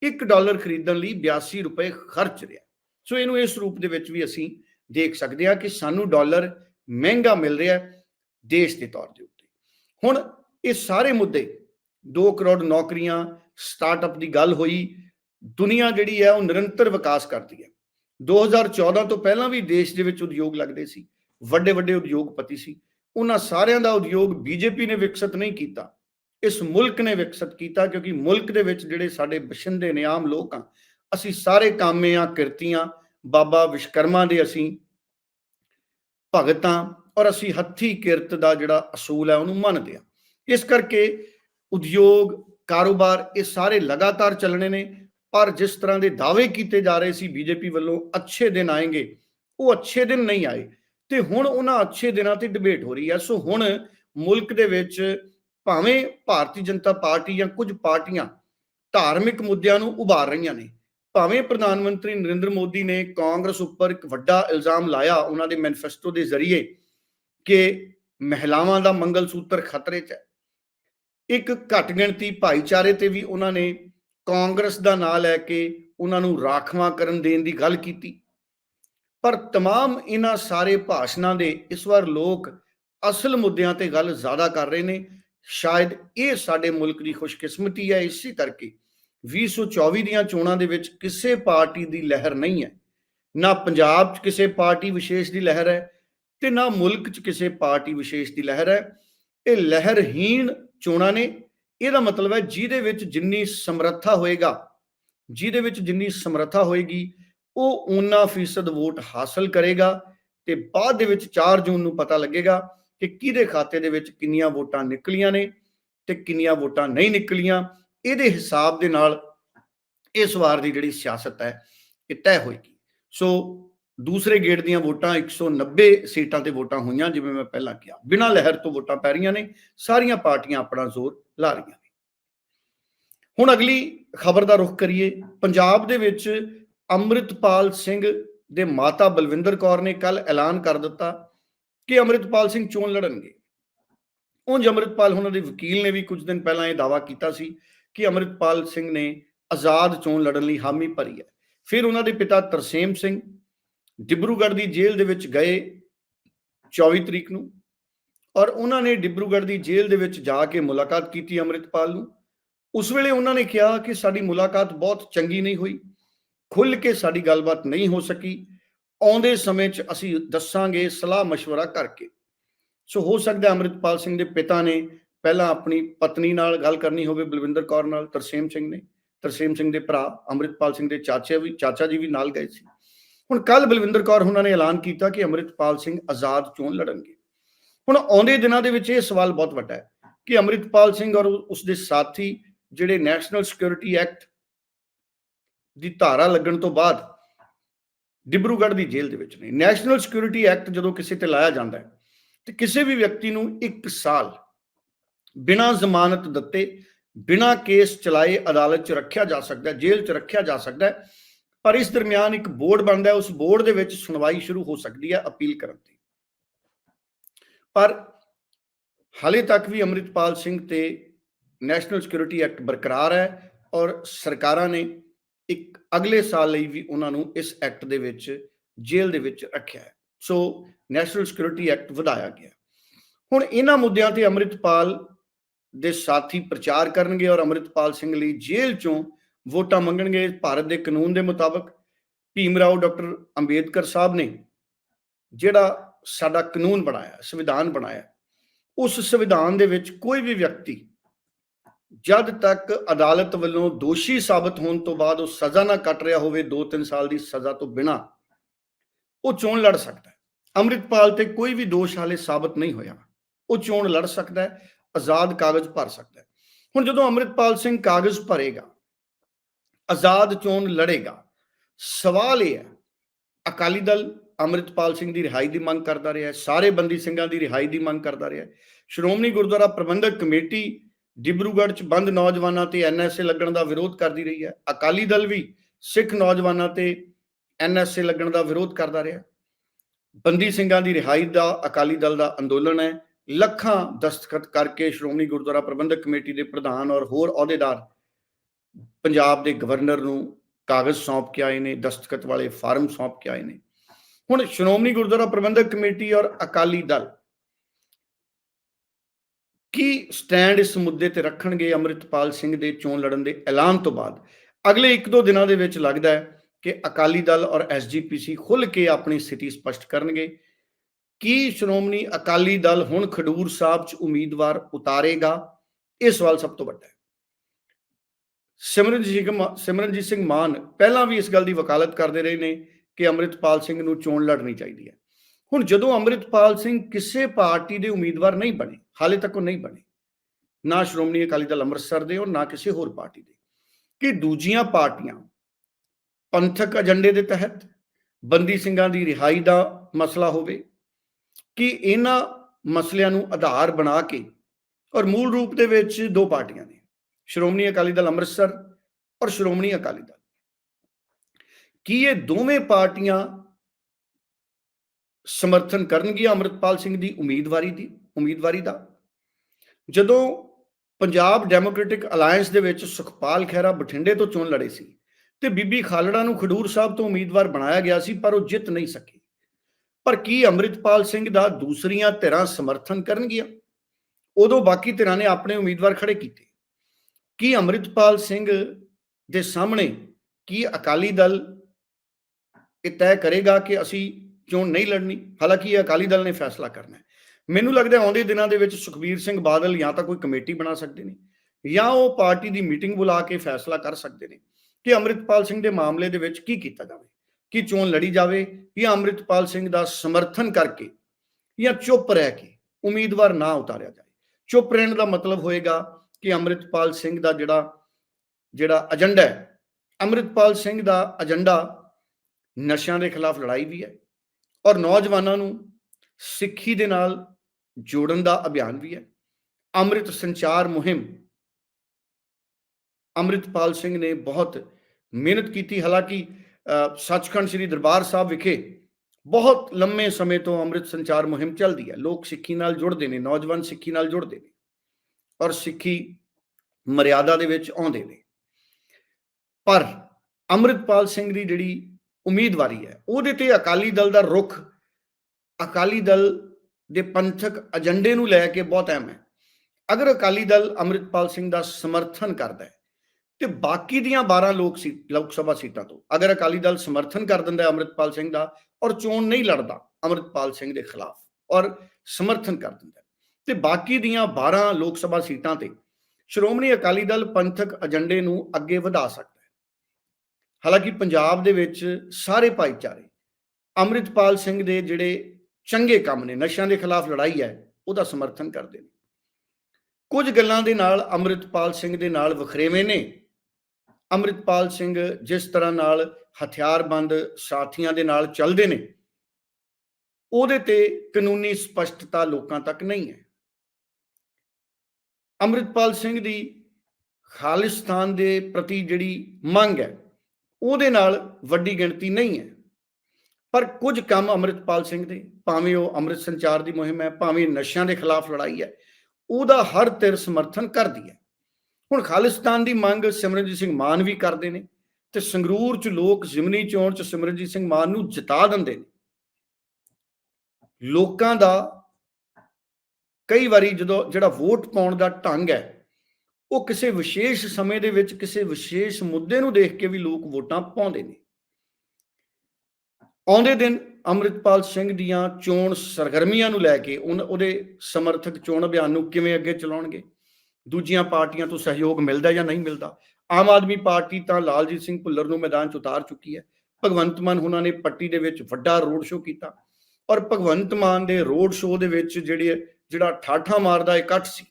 1 ਡਾਲਰ ਖਰੀਦਣ ਲਈ 82 ਰੁਪਏ ਖਰਚ ਰਿਹਾ। ਸੋ ਇਹਨੂੰ ਇਸ ਰੂਪ ਦੇ ਵਿੱਚ ਵੀ ਅਸੀਂ ਦੇਖ ਸਕਦੇ ਹਾਂ ਕਿ ਸਾਨੂੰ ਡਾਲਰ ਮਹਿੰਗਾ ਮਿਲ ਰਿਹਾ ਦੇਸ਼ ਦੇ ਤੌਰ ਦੇ ਉੱਤੇ। ਹੁਣ ਇਹ ਸਾਰੇ ਮੁੱਦੇ 2 ਕਰੋੜ ਨੌਕਰੀਆਂ, ਸਟਾਰਟਅਪ ਦੀ ਗੱਲ ਹੋਈ, ਦੁਨੀਆ ਜਿਹੜੀ ਹੈ ਉਹ ਨਿਰੰਤਰ ਵਿਕਾਸ ਕਰਦੀ ਹੈ। 2014 ਤੋਂ ਪਹਿਲਾਂ ਵੀ ਦੇਸ਼ ਦੇ ਵਿੱਚ ਉਦਯੋਗ ਲੱਗਦੇ ਸੀ ਵੱਡੇ ਵੱਡੇ ਉਦਯੋਗਪਤੀ ਸੀ। ਉਹਨਾਂ ਸਾਰਿਆਂ ਦਾ ਉਦਯੋਗ ਬੀਜੇਪੀ ਨੇ ਵਿਕਸਿਤ ਨਹੀਂ ਕੀਤਾ। ਇਸ ਮੁਲਕ ਨੇ ਵਿਕਸਿਤ ਕੀਤਾ, ਕਿਉਂਕਿ ਮੁਲਕ ਦੇ ਵਿੱਚ ਜਿਹੜੇ ਸਾਡੇ ਬਸ਼ਿੰਦੇ ਨੇ, ਆਮ ਲੋਕ ਆ, ਅਸੀਂ ਸਾਰੇ ਕਾਮੇ ਆ ਕਿਰਤੀਆਂ ਬਾਬਾ ਵਿਸ਼ਕਰਮਾ ਦੇ ਅਸੀਂ ਭਗਤਾਂ ਔਰ ਅਸੀਂ ਹੱਥੀ ਕਿਰਤ ਦਾ ਜਿਹੜਾ ਅਸੂਲ ਹੈ, ਉਹਨੂੰ ਮੰਨਦੇ ਆ। ਇਸ ਕਰਕੇ ਉਦਯੋਗ, ਕਾਰੋਬਾਰ, ਇਹ ਸਾਰੇ ਲਗਾਤਾਰ ਚੱਲਣੇ ਨੇ, ਪਰ ਜਿਸ ਤਰ੍ਹਾਂ ਦੇ ਦਾਅਵੇ ਕੀਤੇ ਜਾ ਰਹੇ ਸੀ ਬੀਜੇਪੀ ਵੱਲੋਂ, ਅੱਛੇ ਦਿਨ ਆਏਗੇ, ਉਹ ਅੱਛੇ ਦਿਨ ਨਹੀਂ ਆਏ, ਤੇ ਹੁਣ ਉਹਨਾਂ ਅੱਛੇ ਦਿਨਾਂ ਤੇ ਡਿਬੇਟ ਹੋ ਰਹੀ ਹੈ। ਸੋ ਹੁਣ ਮੁਲਕ ਦੇ ਵਿੱਚ ਭਾਵੇਂ ਭਾਰਤੀ ਜਨਤਾ ਪਾਰਟੀ ਜਾਂ ਕੁਝ ਪਾਰਟੀਆਂ ਧਾਰਮਿਕ ਮੁੱਦਿਆਂ ਨੂੰ ਉਭਾਰ ਰਹੀਆਂ ਨੇ ਭਾਵੇਂ ਪ੍ਰਧਾਨ ਮੰਤਰੀ ਨਰਿੰਦਰ ਮੋਦੀ ਨੇ ਕਾਂਗਰਸ ਉੱਪਰ ਇੱਕ ਵੱਡਾ ਇਲਜ਼ਾਮ ਲਾਇਆ ਉਹਨਾਂ ਦੇ ਮੈਨੀਫੈਸਟੋ ਦੇ ਜ਼ਰੀਏ ਕਿ ਮਹਿਲਾਵਾਂ ਦਾ ਮੰਗਲ ਸੂਤਰ ਖਤਰੇ 'ਚ ਹੈ ਇੱਕ ਘੱਟ ਗਿਣਤੀ ਭਾਈਚਾਰੇ ਤੇ ਵੀ ਉਹਨਾਂ ਨੇ ਕਾਂਗਰਸ ਦਾ ਨਾਂ ਲੈ ਕੇ ਉਹਨਾਂ ਨੂੰ ਰਾਖਵਾਂ ਕਰਨ ਦੇਣ ਦੀ ਗੱਲ ਕੀਤੀ ਪਰ तमाम ਇਹਨਾਂ ਸਾਰੇ ਭਾਸ਼ਣਾਂ ਦੇ ਇਸ ਵਾਰ ਲੋਕ ਅਸਲ ਮੁੱਦਿਆਂ ਤੇ ਗੱਲ ਜ਼ਿਆਦਾ ਕਰ ਰਹੇ ਨੇ ਸ਼ਾਇਦ ਇਹ ਸਾਡੇ ਮੁਲਕ ਦੀ ਖੁਸ਼ਕਿਸਮਤੀ ਹੈ, ਇਸੇ ਕਰਕੇ 2024 ਦੀਆਂ ਚੋਣਾਂ ਦੇ ਵਿੱਚ ਕਿਸੇ ਪਾਰਟੀ ਦੀ ਲਹਿਰ ਨਹੀਂ ਹੈ। ਨਾ ਪੰਜਾਬ 'ਚ ਕਿਸੇ ਪਾਰਟੀ ਵਿਸ਼ੇਸ਼ ਦੀ ਲਹਿਰ ਹੈ ਤੇ ਨਾ ਮੁਲਕ 'ਚ ਕਿਸੇ ਪਾਰਟੀ ਵਿਸ਼ੇਸ਼ ਦੀ ਲਹਿਰ ਹੈ। ਇਹ ਲਹਿਰਹੀਣ ਚੋਣਾਂ ਨੇ। ਇਹਦਾ ਮਤਲਬ ਹੈ ਜਿਹਦੇ ਵਿੱਚ ਜਿੰਨੀ ਸਮਰੱਥਾ ਹੋਏਗਾ, ਜਿਹਦੇ ਵਿੱਚ ਜਿੰਨੀ ਸਮਰੱਥਾ ਹੋਏਗੀ, ਉਹ ਉਹਨਾਂ ਫੀਸਦ ਵੋਟ ਹਾਸਲ ਕਰੇਗਾ ਤੇ ਬਾਅਦ ਦੇ ਵਿੱਚ 4 ਜੂਨ ਨੂੰ ਪਤਾ ਲੱਗੇਗਾ ਕਿ ਕਿਹਦੇ ਖਾਤੇ ਦੇ ਵਿੱਚ ਕਿੰਨੀਆਂ ਵੋਟਾਂ ਨਿਕਲੀਆਂ ਨੇ ਤੇ ਕਿੰਨੀਆਂ ਵੋਟਾਂ ਨਹੀਂ ਨਿਕਲੀਆਂ, ਇਹਦੇ ਹਿਸਾਬ ਦੇ ਨਾਲ ਇਸ ਵਾਰ ਦੀ ਜਿਹੜੀ ਸਿਆਸਤ ਹੈ, ਇਹ ਤੈਅ ਹੋਏਗੀ। ਸੋ ਦੂਸਰੇ ਗੇੜ ਦੀਆਂ ਵੋਟਾਂ 190 ਸੀਟਾਂ ਤੇ ਵੋਟਾਂ ਹੋਈਆਂ, ਜਿਵੇਂ ਮੈਂ ਪਹਿਲਾਂ ਕਿਹਾ। ਬਿਨਾਂ ਲਹਿਰ ਤੋਂ ਵੋਟਾਂ ਪੈ ਰਹੀਆਂ ਨੇ, ਸਾਰੀਆਂ ਪਾਰਟੀਆਂ ਆਪਣਾ ਜ਼ੋਰ ਲਾ ਰਹੀਆਂ ਨੇ। ਹੁਣ ਅਗਲੀ ਖਬਰ ਦਾ ਰੁਖ ਕਰੀਏ। ਪੰਜਾਬ ਦੇ ਵਿੱਚ ਅੰਮ੍ਰਿਤਪਾਲ ਸਿੰਘ ਦੇ ਮਾਤਾ ਬਲਵਿੰਦਰ ਕੌਰ ਨੇ ਕੱਲ ਐਲਾਨ ਕਰ ਦਿੱਤਾ ਕਿ ਅੰਮ੍ਰਿਤਪਾਲ ਸਿੰਘ ਚੋਣ ਲੜਨਗੇ। ਉਂਝ ਅੰਮ੍ਰਿਤਪਾਲ ਉਹਨਾਂ ਦੇ ਵਕੀਲ ਨੇ ਵੀ ਕੁਝ ਦਿਨ ਪਹਿਲਾਂ ਇਹ ਦਾਵਾ ਕੀਤਾ ਸੀ ਕਿ ਅੰਮ੍ਰਿਤਪਾਲ ਸਿੰਘ ਨੇ ਆਜ਼ਾਦ ਚੋਣ ਲੜਨ ਲਈ ਹਾਮੀ ਭਰੀ ਹੈ। ਫਿਰ ਉਹਨਾਂ ਦੇ ਪਿਤਾ ਤਰਸੇਮ ਸਿੰਘ ਡਿਬਰੂਗੜ੍ਹ ਦੀ ਜੇਲ੍ਹ ਦੇ ਵਿੱਚ ਗਏ 24 ਤਰੀਕ ਨੂੰ ਔਰ ਉਹਨਾਂ ਨੇ ਡਿਬਰੂਗੜ੍ਹ ਦੀ ਜੇਲ੍ਹ ਦੇ ਵਿੱਚ ਜਾ ਕੇ ਮੁਲਾਕਾਤ ਕੀਤੀ ਅੰਮ੍ਰਿਤਪਾਲ ਨੂੰ। ਉਸ ਵੇਲੇ ਉਹਨਾਂ ਨੇ ਕਿਹਾ ਕਿ ਸਾਡੀ ਮੁਲਾਕਾਤ ਬਹੁਤ ਚੰਗੀ ਨਹੀਂ ਹੋਈ। ਖੁੱਲ ਕੇ ਸਾਡੀ ਗੱਲਬਾਤ ਨਹੀਂ ਹੋ ਸਕੀ। ਆਉਂਦੇ ਸਮੇਂ 'ਚ ਅਸੀਂ ਦੱਸਾਂਗੇ ਸਲਾਹ مشਵਰਾ ਕਰਕੇ। ਸੋ ਹੋ ਸਕਦਾ ਅਮਰਿਤਪਾਲ ਸਿੰਘ ਦੇ ਪਿਤਾ ਨੇ ਪਹਿਲਾਂ ਆਪਣੀ ਪਤਨੀ ਨਾਲ ਗੱਲ ਕਰਨੀ ਹੋਵੇ ਬਲਵਿੰਦਰ ਕੌਰ ਨਾਲ, ਤਰਸੇਮ ਸਿੰਘ ਨੇ। ਤਰਸੇਮ ਸਿੰਘ ਦੇ ਭਰਾ, ਅਮਰਿਤਪਾਲ ਸਿੰਘ ਦੇ ਚਾਚੇ ਵੀ, ਚਾਚਾ ਜੀ ਵੀ ਨਾਲ ਗਏ ਸੀ। ਹੁਣ ਕੱਲ ਬਲਵਿੰਦਰ ਕੌਰ ਉਹਨਾਂ ਨੇ ਐਲਾਨ ਕੀਤਾ ਕਿ ਅਮਰਿਤਪਾਲ ਸਿੰਘ ਆਜ਼ਾਦ ਚੋਣ ਲੜਨਗੇ? ਹੁਣ ਆਉਂਦੇ ਦਿਨਾਂ ਦੇ ਵਿੱਚ ਇਹ ਸਵਾਲ ਬਹੁਤ ਵੱਡਾ ਹੈ ਕਿ ਅਮਰਿਤਪਾਲ ਸਿੰਘ ਔਰ ਉਸ ਦੇ ਸਾਥੀ ਜਿਹੜੇ ਨੈਸ਼ਨਲ ਸਿਕਿਉਰਿਟੀ ਐਕਟ ਦੀ ਧਾਰਾ ਲੱਗਣ ਤੋਂ ਬਾਅਦ ਡਿਬਰੂਗੜ੍ਹ ਦੀ ਜੇਲ੍ਹ ਦੇ ਵਿੱਚ ਨੇ। ਨੈਸ਼ਨਲ ਸਿਕਿਉਰਿਟੀ ਐਕਟ ਜਦੋਂ ਕਿਸੇ ਤੇ ਲਾਇਆ ਜਾਂਦਾ ਹੈ, ਤੇ ਕਿਸੇ ਵੀ ਵਿਅਕਤੀ ਨੂੰ 1 ਸਾਲ ਬਿਨਾਂ ਜ਼ਮਾਨਤ ਦਿੱਤੇ, ਬਿਨਾਂ ਕੇਸ ਚਲਾਏ ਅਦਾਲਤ 'ਚ ਰੱਖਿਆ ਜਾ ਸਕਦਾ ਹੈ, ਜੇਲ੍ਹ 'ਚ ਰੱਖਿਆ ਜਾ ਸਕਦਾ ਹੈ, ਪਰ ਇਸ ਦਰਮਿਆਨ ਇੱਕ ਬੋਰਡ ਬਣਦਾ ਹੈ, ਉਸ ਬੋਰਡ ਦੇ ਵਿੱਚ ਸੁਣਵਾਈ ਸ਼ੁਰੂ ਹੋ ਸਕਦੀ ਹੈ ਅਪੀਲ ਕਰਨ ਦੀ ਪਰ ਹਾਲੇ ਤੱਕ ਵੀ ਅੰਮ੍ਰਿਤਪਾਲ ਸਿੰਘ ਤੇ ਨੈਸ਼ਨਲ ਸਿਕਿਉਰਿਟੀ ਐਕਟ ਬਰਕਰਾਰ ਹੈ ਔਰ ਸਰਕਾਰਾਂ ਨੇ ਇੱਕ ਅਗਲੇ ਸਾਲ ਲਈ ਵੀ ਉਹਨਾਂ ਨੂੰ ਇਸ ਐਕਟ ਦੇ ਵਿੱਚ ਜੇਲ੍ਹ ਦੇ ਵਿੱਚ ਰੱਖਿਆ ਹੈ। ਸੋ ਨੈਸ਼ਨਲ ਸਿਕਿਉਰਿਟੀ ਐਕਟ ਵਧਾਇਆ ਗਿਆ। ਹੁਣ ਇਹਨਾਂ ਮੁੱਦਿਆਂ ਤੇ ਅੰਮ੍ਰਿਤਪਾਲ ਦੇ ਸਾਥੀ ਪ੍ਰਚਾਰ ਕਰਨਗੇ ਔਰ ਅੰਮ੍ਰਿਤਪਾਲ ਸਿੰਘ ਲਈ ਜੇਲ੍ਹ ਚੋਂ ਵੋਟਾਂ ਮੰਗਣਗੇ। ਭਾਰਤ ਦੇ ਕਾਨੂੰਨ ਦੇ ਮੁਤਾਬਕ ਭੀਮ ਰਾਓ, ਡਾਕਟਰ ਅੰਬੇਦਕਰ ਸਾਹਿਬ ਨੇ ਜਿਹੜਾ ਸਾਡਾ ਕਾਨੂੰਨ ਬਣਾਇਆ, ਸੰਵਿਧਾਨ ਬਣਾਇਆ, ਉਸ ਸੰਵਿਧਾਨ ਦੇ ਵਿੱਚ ਕੋਈ ਵੀ ਵਿਅਕਤੀ ਜਦ ਤੱਕ ਅਦਾਲਤ ਵੱਲੋਂ ਦੋਸ਼ੀ ਸਾਬਤ ਹੋਣ ਤੋਂ ਬਾਅਦ ਉਹ ਸਜ਼ਾ ਨਾ ਕੱਟ ਰਿਹਾ ਹੋਵੇ 2-3 ਸਾਲ ਦੀ ਸਜ਼ਾ ਤੋਂ ਬਿਨਾ, ਉਹ ਚੋਣ ਲੜ ਸਕਦਾ ਹੈ। ਅੰਮ੍ਰਿਤਪਾਲ ਤੇ ਕੋਈ ਵੀ ਦੋਸ਼ ਹਾਲੇ ਸਾਬਤ ਨਹੀਂ ਹੋਇਆ। ਉਹ ਚੋਣ ਲੜ ਸਕਦਾ ਹੈ, ਆਜ਼ਾਦ ਕਾਗਜ਼ ਭਰ ਸਕਦਾ ਹੈ। ਹੁਣ ਜਦੋਂ ਅੰਮ੍ਰਿਤਪਾਲ ਸਿੰਘ ਕਾਗਜ਼ ਭਰੇਗਾ, ਆਜ਼ਾਦ ਚੋਣ ਲੜੇਗਾ, ਸਵਾਲ ਇਹ ਹੈ, ਅਕਾਲੀ ਦਲ ਅੰਮ੍ਰਿਤਪਾਲ ਸਿੰਘ ਦੀ ਰਿਹਾਈ ਦੀ ਮੰਗ ਕਰਦਾ ਰਿਹਾ ਹੈ, ਸਾਰੇ ਬੰਦੀ ਸਿੰਘਾਂ ਦੀ ਰਿਹਾਈ ਦੀ ਮੰਗ ਕਰਦਾ ਰਿਹਾ ਹੈ। ਸ਼੍ਰੋਮਣੀ ਗੁਰਦੁਆਰਾ ਪ੍ਰਬੰਧਕ ਕਮੇਟੀ ਡਿਬਰੂਗੜ੍ਹ ਚ ਬੰਦ ਨੌਜਵਾਨਾਂ ਤੇ ਐਨਐਸਏ ਲੱਗਣ ਦਾ ਵਿਰੋਧ ਕਰਦੀ ਰਹੀ ਹੈ। ਅਕਾਲੀ ਦਲ ਵੀ ਸਿੱਖ ਨੌਜਵਾਨਾਂ ਤੇ ਐਨਐਸਏ ਲੱਗਣ ਦਾ ਵਿਰੋਧ ਕਰਦਾ ਰਿਹਾ। ਬੰਦੀ ਸਿੰਘਾਂ ਦੀ ਰਿਹਾਈ ਦਾ ਅਕਾਲੀ ਦਲ ਦਾ ਅੰਦੋਲਨ ਹੈ। ਲੱਖਾਂ ਦਸਤਖਤ ਕਰਕੇ ਸ਼੍ਰੋਮਣੀ ਗੁਰਦੁਆਰਾ ਪ੍ਰਬੰਧਕ ਕਮੇਟੀ ਦੇ ਪ੍ਰਧਾਨ ਔਰ ਹੋਰ ਅਹੁਦੇਦਾਰ ਪੰਜਾਬ ਦੇ ਗਵਰਨਰ ਨੂੰ ਕਾਗਜ਼ ਸੌਂਪ ਕੇ ਆਏ ਨੇ, ਦਸਤਖਤ ਵਾਲੇ ਫਾਰਮ ਸੌਂਪ ਕੇ ਆਏ ਨੇ। ਹੁਣ ਸ਼੍ਰੋਮਣੀ ਗੁਰਦੁਆਰਾ ਪ੍ਰਬੰਧਕ ਕਮੇਟੀ ਔਰ ਅਕਾਲੀ ਦਲ ਕੀ ਸਟੈਂਡ ਇਸ ਮੁੱਦੇ ਤੇ ਰੱਖਣਗੇ ਅੰਮ੍ਰਿਤਪਾਲ ਸਿੰਘ ਦੇ ਚੋਣ ਲੜਨ ਦੇ ਐਲਾਨ ਤੋਂ ਬਾਅਦ? ਅਗਲੇ 1-2 ਦਿਨਾਂ ਦੇ ਵਿੱਚ ਲੱਗਦਾ ਹੈ ਕਿ ਅਕਾਲੀ ਦਲ ਔਰ ਐਸਜੀਪੀਸੀ ਖੁੱਲ ਕੇ ਆਪਣੀ ਸਥਿਤੀ ਸਪਸ਼ਟ ਕਰਨਗੇ। ਕੀ ਸ਼੍ਰੋਮਣੀ ਅਕਾਲੀ ਦਲ ਹੁਣ ਖਡੂਰ ਸਾਹਿਬ 'ਚ ਉਮੀਦਵਾਰ ਉਤਾਰੇਗਾ? ਇਹ ਸਵਾਲ ਸਭ ਤੋਂ ਵੱਡਾ ਹੈ। ਸਿਮਰਨਜੀਤ ਸਿਮਰਨਜੀਤ ਸਿੰਘ ਮਾਨ ਪਹਿਲਾਂ ਵੀ ਇਸ ਗੱਲ ਦੀ ਵਕਾਲਤ ਕਰਦੇ ਰਹੇ ਨੇ ਕਿ ਅੰਮ੍ਰਿਤਪਾਲ ਸਿੰਘ ਨੂੰ ਚੋਣ ਲੜਨੀ ਚਾਹੀਦੀ ਹੈ। ਹੁਣ ਜਦੋਂ ਅੰਮ੍ਰਿਤਪਾਲ ਸਿੰਘ ਕਿਸੇ ਪਾਰਟੀ ਦੇ ਉਮੀਦਵਾਰ ਨਹੀਂ ਬਣੇ ਹਾਲੇ ਤੱਕ ਉਹ ਨਹੀਂ ਬਣੇ। ਨਾ ਸ਼੍ਰੋਮਣੀ ਅਕਾਲੀ ਦਲ ਅੰਮ੍ਰਿਤਸਰ ਦੇ ਔਰ ਨਾ ਕਿਸੇ ਹੋਰ ਪਾਰਟੀ ਦੇ। ਕਿ ਦੂਜੀਆਂ ਪਾਰਟੀਆਂ ਪੰਥਕ ਏਜੰਡੇ ਦੇ ਤਹਿਤ ਬੰਦੀ ਸਿੰਘਾਂ ਦੀ ਰਿਹਾਈ ਦਾ ਮਸਲਾ ਹੋਵੇ, ਕਿ ਇਹਨਾਂ ਮਸਲਿਆਂ ਨੂੰ ਆਧਾਰ ਬਣਾ ਕੇ ਔਰ ਮੂਲ ਰੂਪ ਦੇ ਵਿੱਚ ਦੋ ਪਾਰਟੀਆਂ ਨੇ, ਸ਼੍ਰੋਮਣੀ ਅਕਾਲੀ ਦਲ ਅੰਮ੍ਰਿਤਸਰ ਔਰ ਸ਼੍ਰੋਮਣੀ ਅਕਾਲੀ ਦਲ। ਕੀ ਇਹ ਦੋਵੇਂ ਪਾਰਟੀਆਂ ਸਮਰਥਨ ਕਰਨਗੀਆਂ ਅੰਮ੍ਰਿਤਪਾਲ ਸਿੰਘ ਦੀ ਉਮੀਦਵਾਰੀ ਦੀ, ਉਮੀਦਵਾਰੀ ਦਾ? ਜਦੋਂ ਪੰਜਾਬ ਡੈਮੋਕ੍ਰੈਟਿਕ ਅਲਾਈਅੰਸ ਦੇ ਵਿੱਚ ਸੁਖਪਾਲ ਖਹਿਰਾ ਬਠਿੰਡੇ ਤੋਂ ਚੋਣ ਲੜੇ ਸੀ ਤੇ ਬੀਬੀ ਖਾਲੜਾ ਨੂੰ ਖਡੂਰ ਸਾਹਿਬ ਤੋਂ ਉਮੀਦਵਾਰ ਬਣਾਇਆ ਗਿਆ ਸੀ, ਪਰ ਉਹ ਜਿੱਤ ਨਹੀਂ ਸਕੇ। ਪਰ ਕੀ ਅੰਮ੍ਰਿਤਪਾਲ ਸਿੰਘ ਦਾ ਦੂਸਰੀਆਂ ਧਿਰਾਂ ਸਮਰਥਨ ਕਰਨਗੀਆਂ? ਉਦੋਂ ਬਾਕੀ ਧਿਰਾਂ ਨੇ ਆਪਣੇ ਉਮੀਦਵਾਰ ਖੜੇ ਕੀਤੇ। ਕੀ ਅੰਮ੍ਰਿਤਪਾਲ ਸਿੰਘ ਦੇ ਸਾਹਮਣੇ ਕੀ ਅਕਾਲੀ ਦਲ ਇਹ ਤੈਅ ਕਰੇਗਾ ਕਿ ਅਸੀਂ ਚੋਣ ਨਹੀਂ ਲੜਨੀ? ਹਾਲਾਂਕਿ ਇਹ ਅਕਾਲੀ ਦਲ ਨੇ ਫੈਸਲਾ ਕਰਨਾ ਹੈ। ਮੈਨੂੰ ਲੱਗਦਾ ਆਉਂਦੇ ਦਿਨਾਂ ਦੇ ਵਿੱਚ ਸੁਖਬੀਰ ਸਿੰਘ ਬਾਦਲ ਜਾਂ ਤਾਂ ਕੋਈ ਕਮੇਟੀ ਬਣਾ ਸਕਦੇ ਨੇ, ਜਾਂ ਉਹ ਪਾਰਟੀ ਦੀ ਮੀਟਿੰਗ ਬੁਲਾ ਕੇ ਫੈਸਲਾ ਕਰ ਸਕਦੇ ਨੇ ਕਿ ਅੰਮ੍ਰਿਤਪਾਲ ਸਿੰਘ ਦੇ ਮਾਮਲੇ ਦੇ ਵਿੱਚ ਕੀ ਕੀਤਾ ਜਾਵੇ, ਕਿ ਚੋਣ ਲੜੀ ਜਾਵੇ, ਜਾਂ ਅੰਮ੍ਰਿਤਪਾਲ ਸਿੰਘ ਦਾ ਸਮਰਥਨ ਕਰਕੇ ਜਾਂ ਚੁੱਪ ਰਹਿ ਕੇ ਉਮੀਦਵਾਰ ਨਾ ਉਤਾਰਿਆ ਜਾਵੇ ਚੁੱਪ ਰਹਿਣ ਦਾ ਮਤਲਬ ਹੋਏਗਾ ਕਿ ਅੰਮ੍ਰਿਤਪਾਲ ਸਿੰਘ ਦਾ ਜਿਹੜਾ ਜਿਹੜਾ ਏਜੰਡਾ ਹੈ, ਅੰਮ੍ਰਿਤਪਾਲ ਸਿੰਘ ਦਾ ਏਜੰਡਾ ਨਸ਼ਿਆਂ ਦੇ ਖਿਲਾਫ ਲੜਾਈ ਵੀ ਹੈ ਔਰ ਨੌਜਵਾਨਾਂ ਨੂੰ ਸਿੱਖੀ ਦੇ ਨਾਲ ਜੋੜਨ ਦਾ ਅਭਿਆਨ ਵੀ ਹੈ। ਅੰਮ੍ਰਿਤ ਸੰਚਾਰ ਮੁਹਿੰਮ ਅੰਮ੍ਰਿਤਪਾਲ ਸਿੰਘ ਨੇ ਬਹੁਤ ਮਿਹਨਤ ਕੀਤੀ। ਹਾਲਾਂਕਿ ਅ, ਸੱਚਖੰਡ ਸ੍ਰੀ ਦਰਬਾਰ ਸਾਹਿਬ ਵਿਖੇ ਬਹੁਤ ਲੰਮੇ ਸਮੇਂ ਤੋਂ ਅੰਮ੍ਰਿਤ ਸੰਚਾਰ ਮੁਹਿੰਮ ਚੱਲਦੀ ਹੈ। ਲੋਕ ਸਿੱਖੀ ਨਾਲ ਜੁੜਦੇ ਨੇ ਨੌਜਵਾਨ ਸਿੱਖੀ ਨਾਲ ਜੁੜਦੇ ਨੇ ਔਰ ਸਿੱਖੀ ਮਰਿਆਦਾ ਦੇ ਵਿੱਚ ਆਉਂਦੇ ਨੇ। ਪਰ ਅੰਮ੍ਰਿਤਪਾਲ ਸਿੰਘ ਦੀ ਜਿਹੜੀ ਉਮੀਦਵਾਰੀ ਹੈ ਉਹਦੇ ਤੇ ਅਕਾਲੀ ਦਲ ਦਾ ਰੁਖ ਅਕਾਲੀ ਦਲ ਦੇ ਪੰਥਕ ਏਜੰਡੇ ਨੂੰ ਲੈ ਕੇ ਬਹੁਤ ਅਹਿਮ ਹੈ। ਅਗਰ ਅਕਾਲੀ ਦਲ ਅੰਮ੍ਰਿਤਪਾਲ ਸਿੰਘ ਦਾ ਸਮਰਥਨ ਕਰਦਾ ਹੈ, ਤੇ ਬਾਕੀ ਦੀਆਂ 12 ਲੋਕ ਸੀਟ ਲੋਕ ਸਭਾ ਸੀਟਾਂ ਤੋਂ, ਅਗਰ ਅਕਾਲੀ ਦਲ ਸਮਰਥਨ ਕਰ ਦਿੰਦਾ ਹੈ ਅੰਮ੍ਰਿਤਪਾਲ ਸਿੰਘ ਦਾ ਔਰ ਚੋਣ ਨਹੀਂ ਲੜਦਾ ਅੰਮ੍ਰਿਤਪਾਲ ਸਿੰਘ ਦੇ ਖਿਲਾਫ ਔਰ ਸਮਰਥਨ ਕਰ ਦਿੰਦਾ ਤੇ ਬਾਕੀ ਦੀਆਂ 12 ਲੋਕ ਸਭਾ ਸੀਟਾਂ ਤੇ ਸ਼੍ਰੋਮਣੀ ਅਕਾਲੀ ਦਲ ਪੰਥਕ ਏਜੰਡੇ ਨੂੰ ਅੱਗੇ ਵਧਾ ਸਕਦਾ ਹੈ। ਹਾਲਾਂਕਿ ਪੰਜਾਬ ਦੇ ਵਿੱਚ ਸਾਰੇ ਭਾਈਚਾਰੇ ਅੰਮ੍ਰਿਤਪਾਲ ਸਿੰਘ ਦੇ ਜਿਹੜੇ ਚੰਗੇ ਕੰਮ ਨੇ, ਨਸ਼ਿਆਂ ਦੇ ਖਿਲਾਫ ਲੜਾਈ ਹੈ, ਉਹਦਾ ਸਮਰਥਨ ਕਰਦੇ ਨੇ। ਕੁਝ ਗੱਲਾਂ ਦੇ ਨਾਲ ਅੰਮ੍ਰਿਤਪਾਲ ਸਿੰਘ ਦੇ ਨਾਲ ਵਖਰੇਵੇਂ ਨੇ। ਅੰਮ੍ਰਿਤਪਾਲ ਸਿੰਘ ਜਿਸ ਤਰ੍ਹਾਂ ਨਾਲ ਹਥਿਆਰਬੰਦ ਸਾਥੀਆਂ ਦੇ ਨਾਲ ਚੱਲਦੇ ਨੇ, ਉਹਦੇ ਤੇ ਕਾਨੂੰਨੀ ਸਪਸ਼ਟਤਾ ਲੋਕਾਂ ਤੱਕ ਨਹੀਂ ਹੈ। ਅੰਮ੍ਰਿਤਪਾਲ ਸਿੰਘ ਦੀ ਖਾਲਿਸਤਾਨ ਦੇ ਪ੍ਰਤੀ ਜਿਹੜੀ ਮੰਗ ਹੈ, ਉਹਦੇ ਨਾਲ ਵੱਡੀ ਗਿਣਤੀ ਨਹੀਂ ਹੈ। ਪਰ ਕੁਝ ਕੰਮ ਅੰਮ੍ਰਿਤਪਾਲ ਸਿੰਘ ਦੇ, ਭਾਵੇਂ ਉਹ ਅੰਮ੍ਰਿਤ ਸੰਚਾਰ ਦੀ ਮੁਹਿੰਮ ਹੈ, ਭਾਵੇਂ ਨਸ਼ਿਆਂ ਦੇ ਖਿਲਾਫ ਲੜਾਈ ਹੈ, ਉਹਦਾ ਹਰ ਧਿਰ ਸਮਰਥਨ ਕਰਦੀ ਹੈ। ਹੁਣ ਖਾਲਿਸਤਾਨ ਦੀ ਮੰਗ ਸਿਮਰਨਜੀਤ ਸਿੰਘ ਮਾਨ ਵੀ ਕਰਦੇ ਨੇ ਤੇ ਸੰਗਰੂਰ ਚ ਲੋਕ ਜ਼ਿਮਨੀ ਚੋਣ ਚ ਸਿਮਰਨਜੀਤ ਸਿੰਘ ਮਾਨ ਨੂੰ ਜਿਤਾ ਦਿੰਦੇ ਨੇ। ਲੋਕਾਂ ਦਾ ਕਈ ਵਾਰੀ ਜਦੋਂ ਜਿਹੜਾ ਵੋਟ ਪਾਉਣ ਦਾ ਢੰਗ ਹੈ, ਉਹ ਕਿਸੇ ਵਿਸ਼ੇਸ਼ ਸਮੇਂ ਦੇ ਵਿੱਚ ਕਿਸੇ ਵਿਸ਼ੇਸ਼ ਮੁੱਦੇ ਨੂੰ ਦੇਖ ਕੇ ਵੀ ਲੋਕ ਵੋਟਾਂ ਪਾਉਂਦੇ ਨੇ। ਆਉਂਦੇ ਦਿਨ ਅੰਮ੍ਰਿਤਪਾਲ ਸਿੰਘ ਦੀਆਂ ਚੋਣ ਸਰਗਰਮੀਆਂ ਨੂੰ ਲੈ ਕੇ ਉਨ- ਉਹਦੇ ਸਮਰਥਕ ਚੋਣ ਅਭਿਆਨ ਨੂੰ ਕਿਵੇਂ ਅੱਗੇ ਚਲਾਉਣਗੇ? ਦੂਜੀਆਂ ਪਾਰਟੀਆਂ ਤੋਂ ਸਹਿਯੋਗ ਮਿਲਦਾ ਜਾਂ ਨਹੀਂ ਮਿਲਦਾ? ਆਮ ਆਦਮੀ ਪਾਰਟੀ ਤਾਂ ਲਾਲਜੀਤ ਸਿੰਘ ਭੁੱਲਰ ਨੂੰ ਮੈਦਾਨ 'ਚ ਉਤਾਰ ਚੁੱਕੀ ਹੈ। ਭਗਵੰਤ ਮਾਨ ਉਹਨਾਂ ਨੇ ਪੱਟੀ ਦੇ ਵਿੱਚ ਵੱਡਾ ਰੋਡ ਸ਼ੋਅ ਕੀਤਾ ਔਰ ਭਗਵੰਤ ਮਾਨ ਦੇ ਰੋਡ ਸ਼ੋਅ ਦੇ ਵਿੱਚ ਜਿਹੜੇ ਜਿਹੜਾ ਠਾਠਾ ਮਾਰਦਾ ਇਕੱਠ ਸੀ,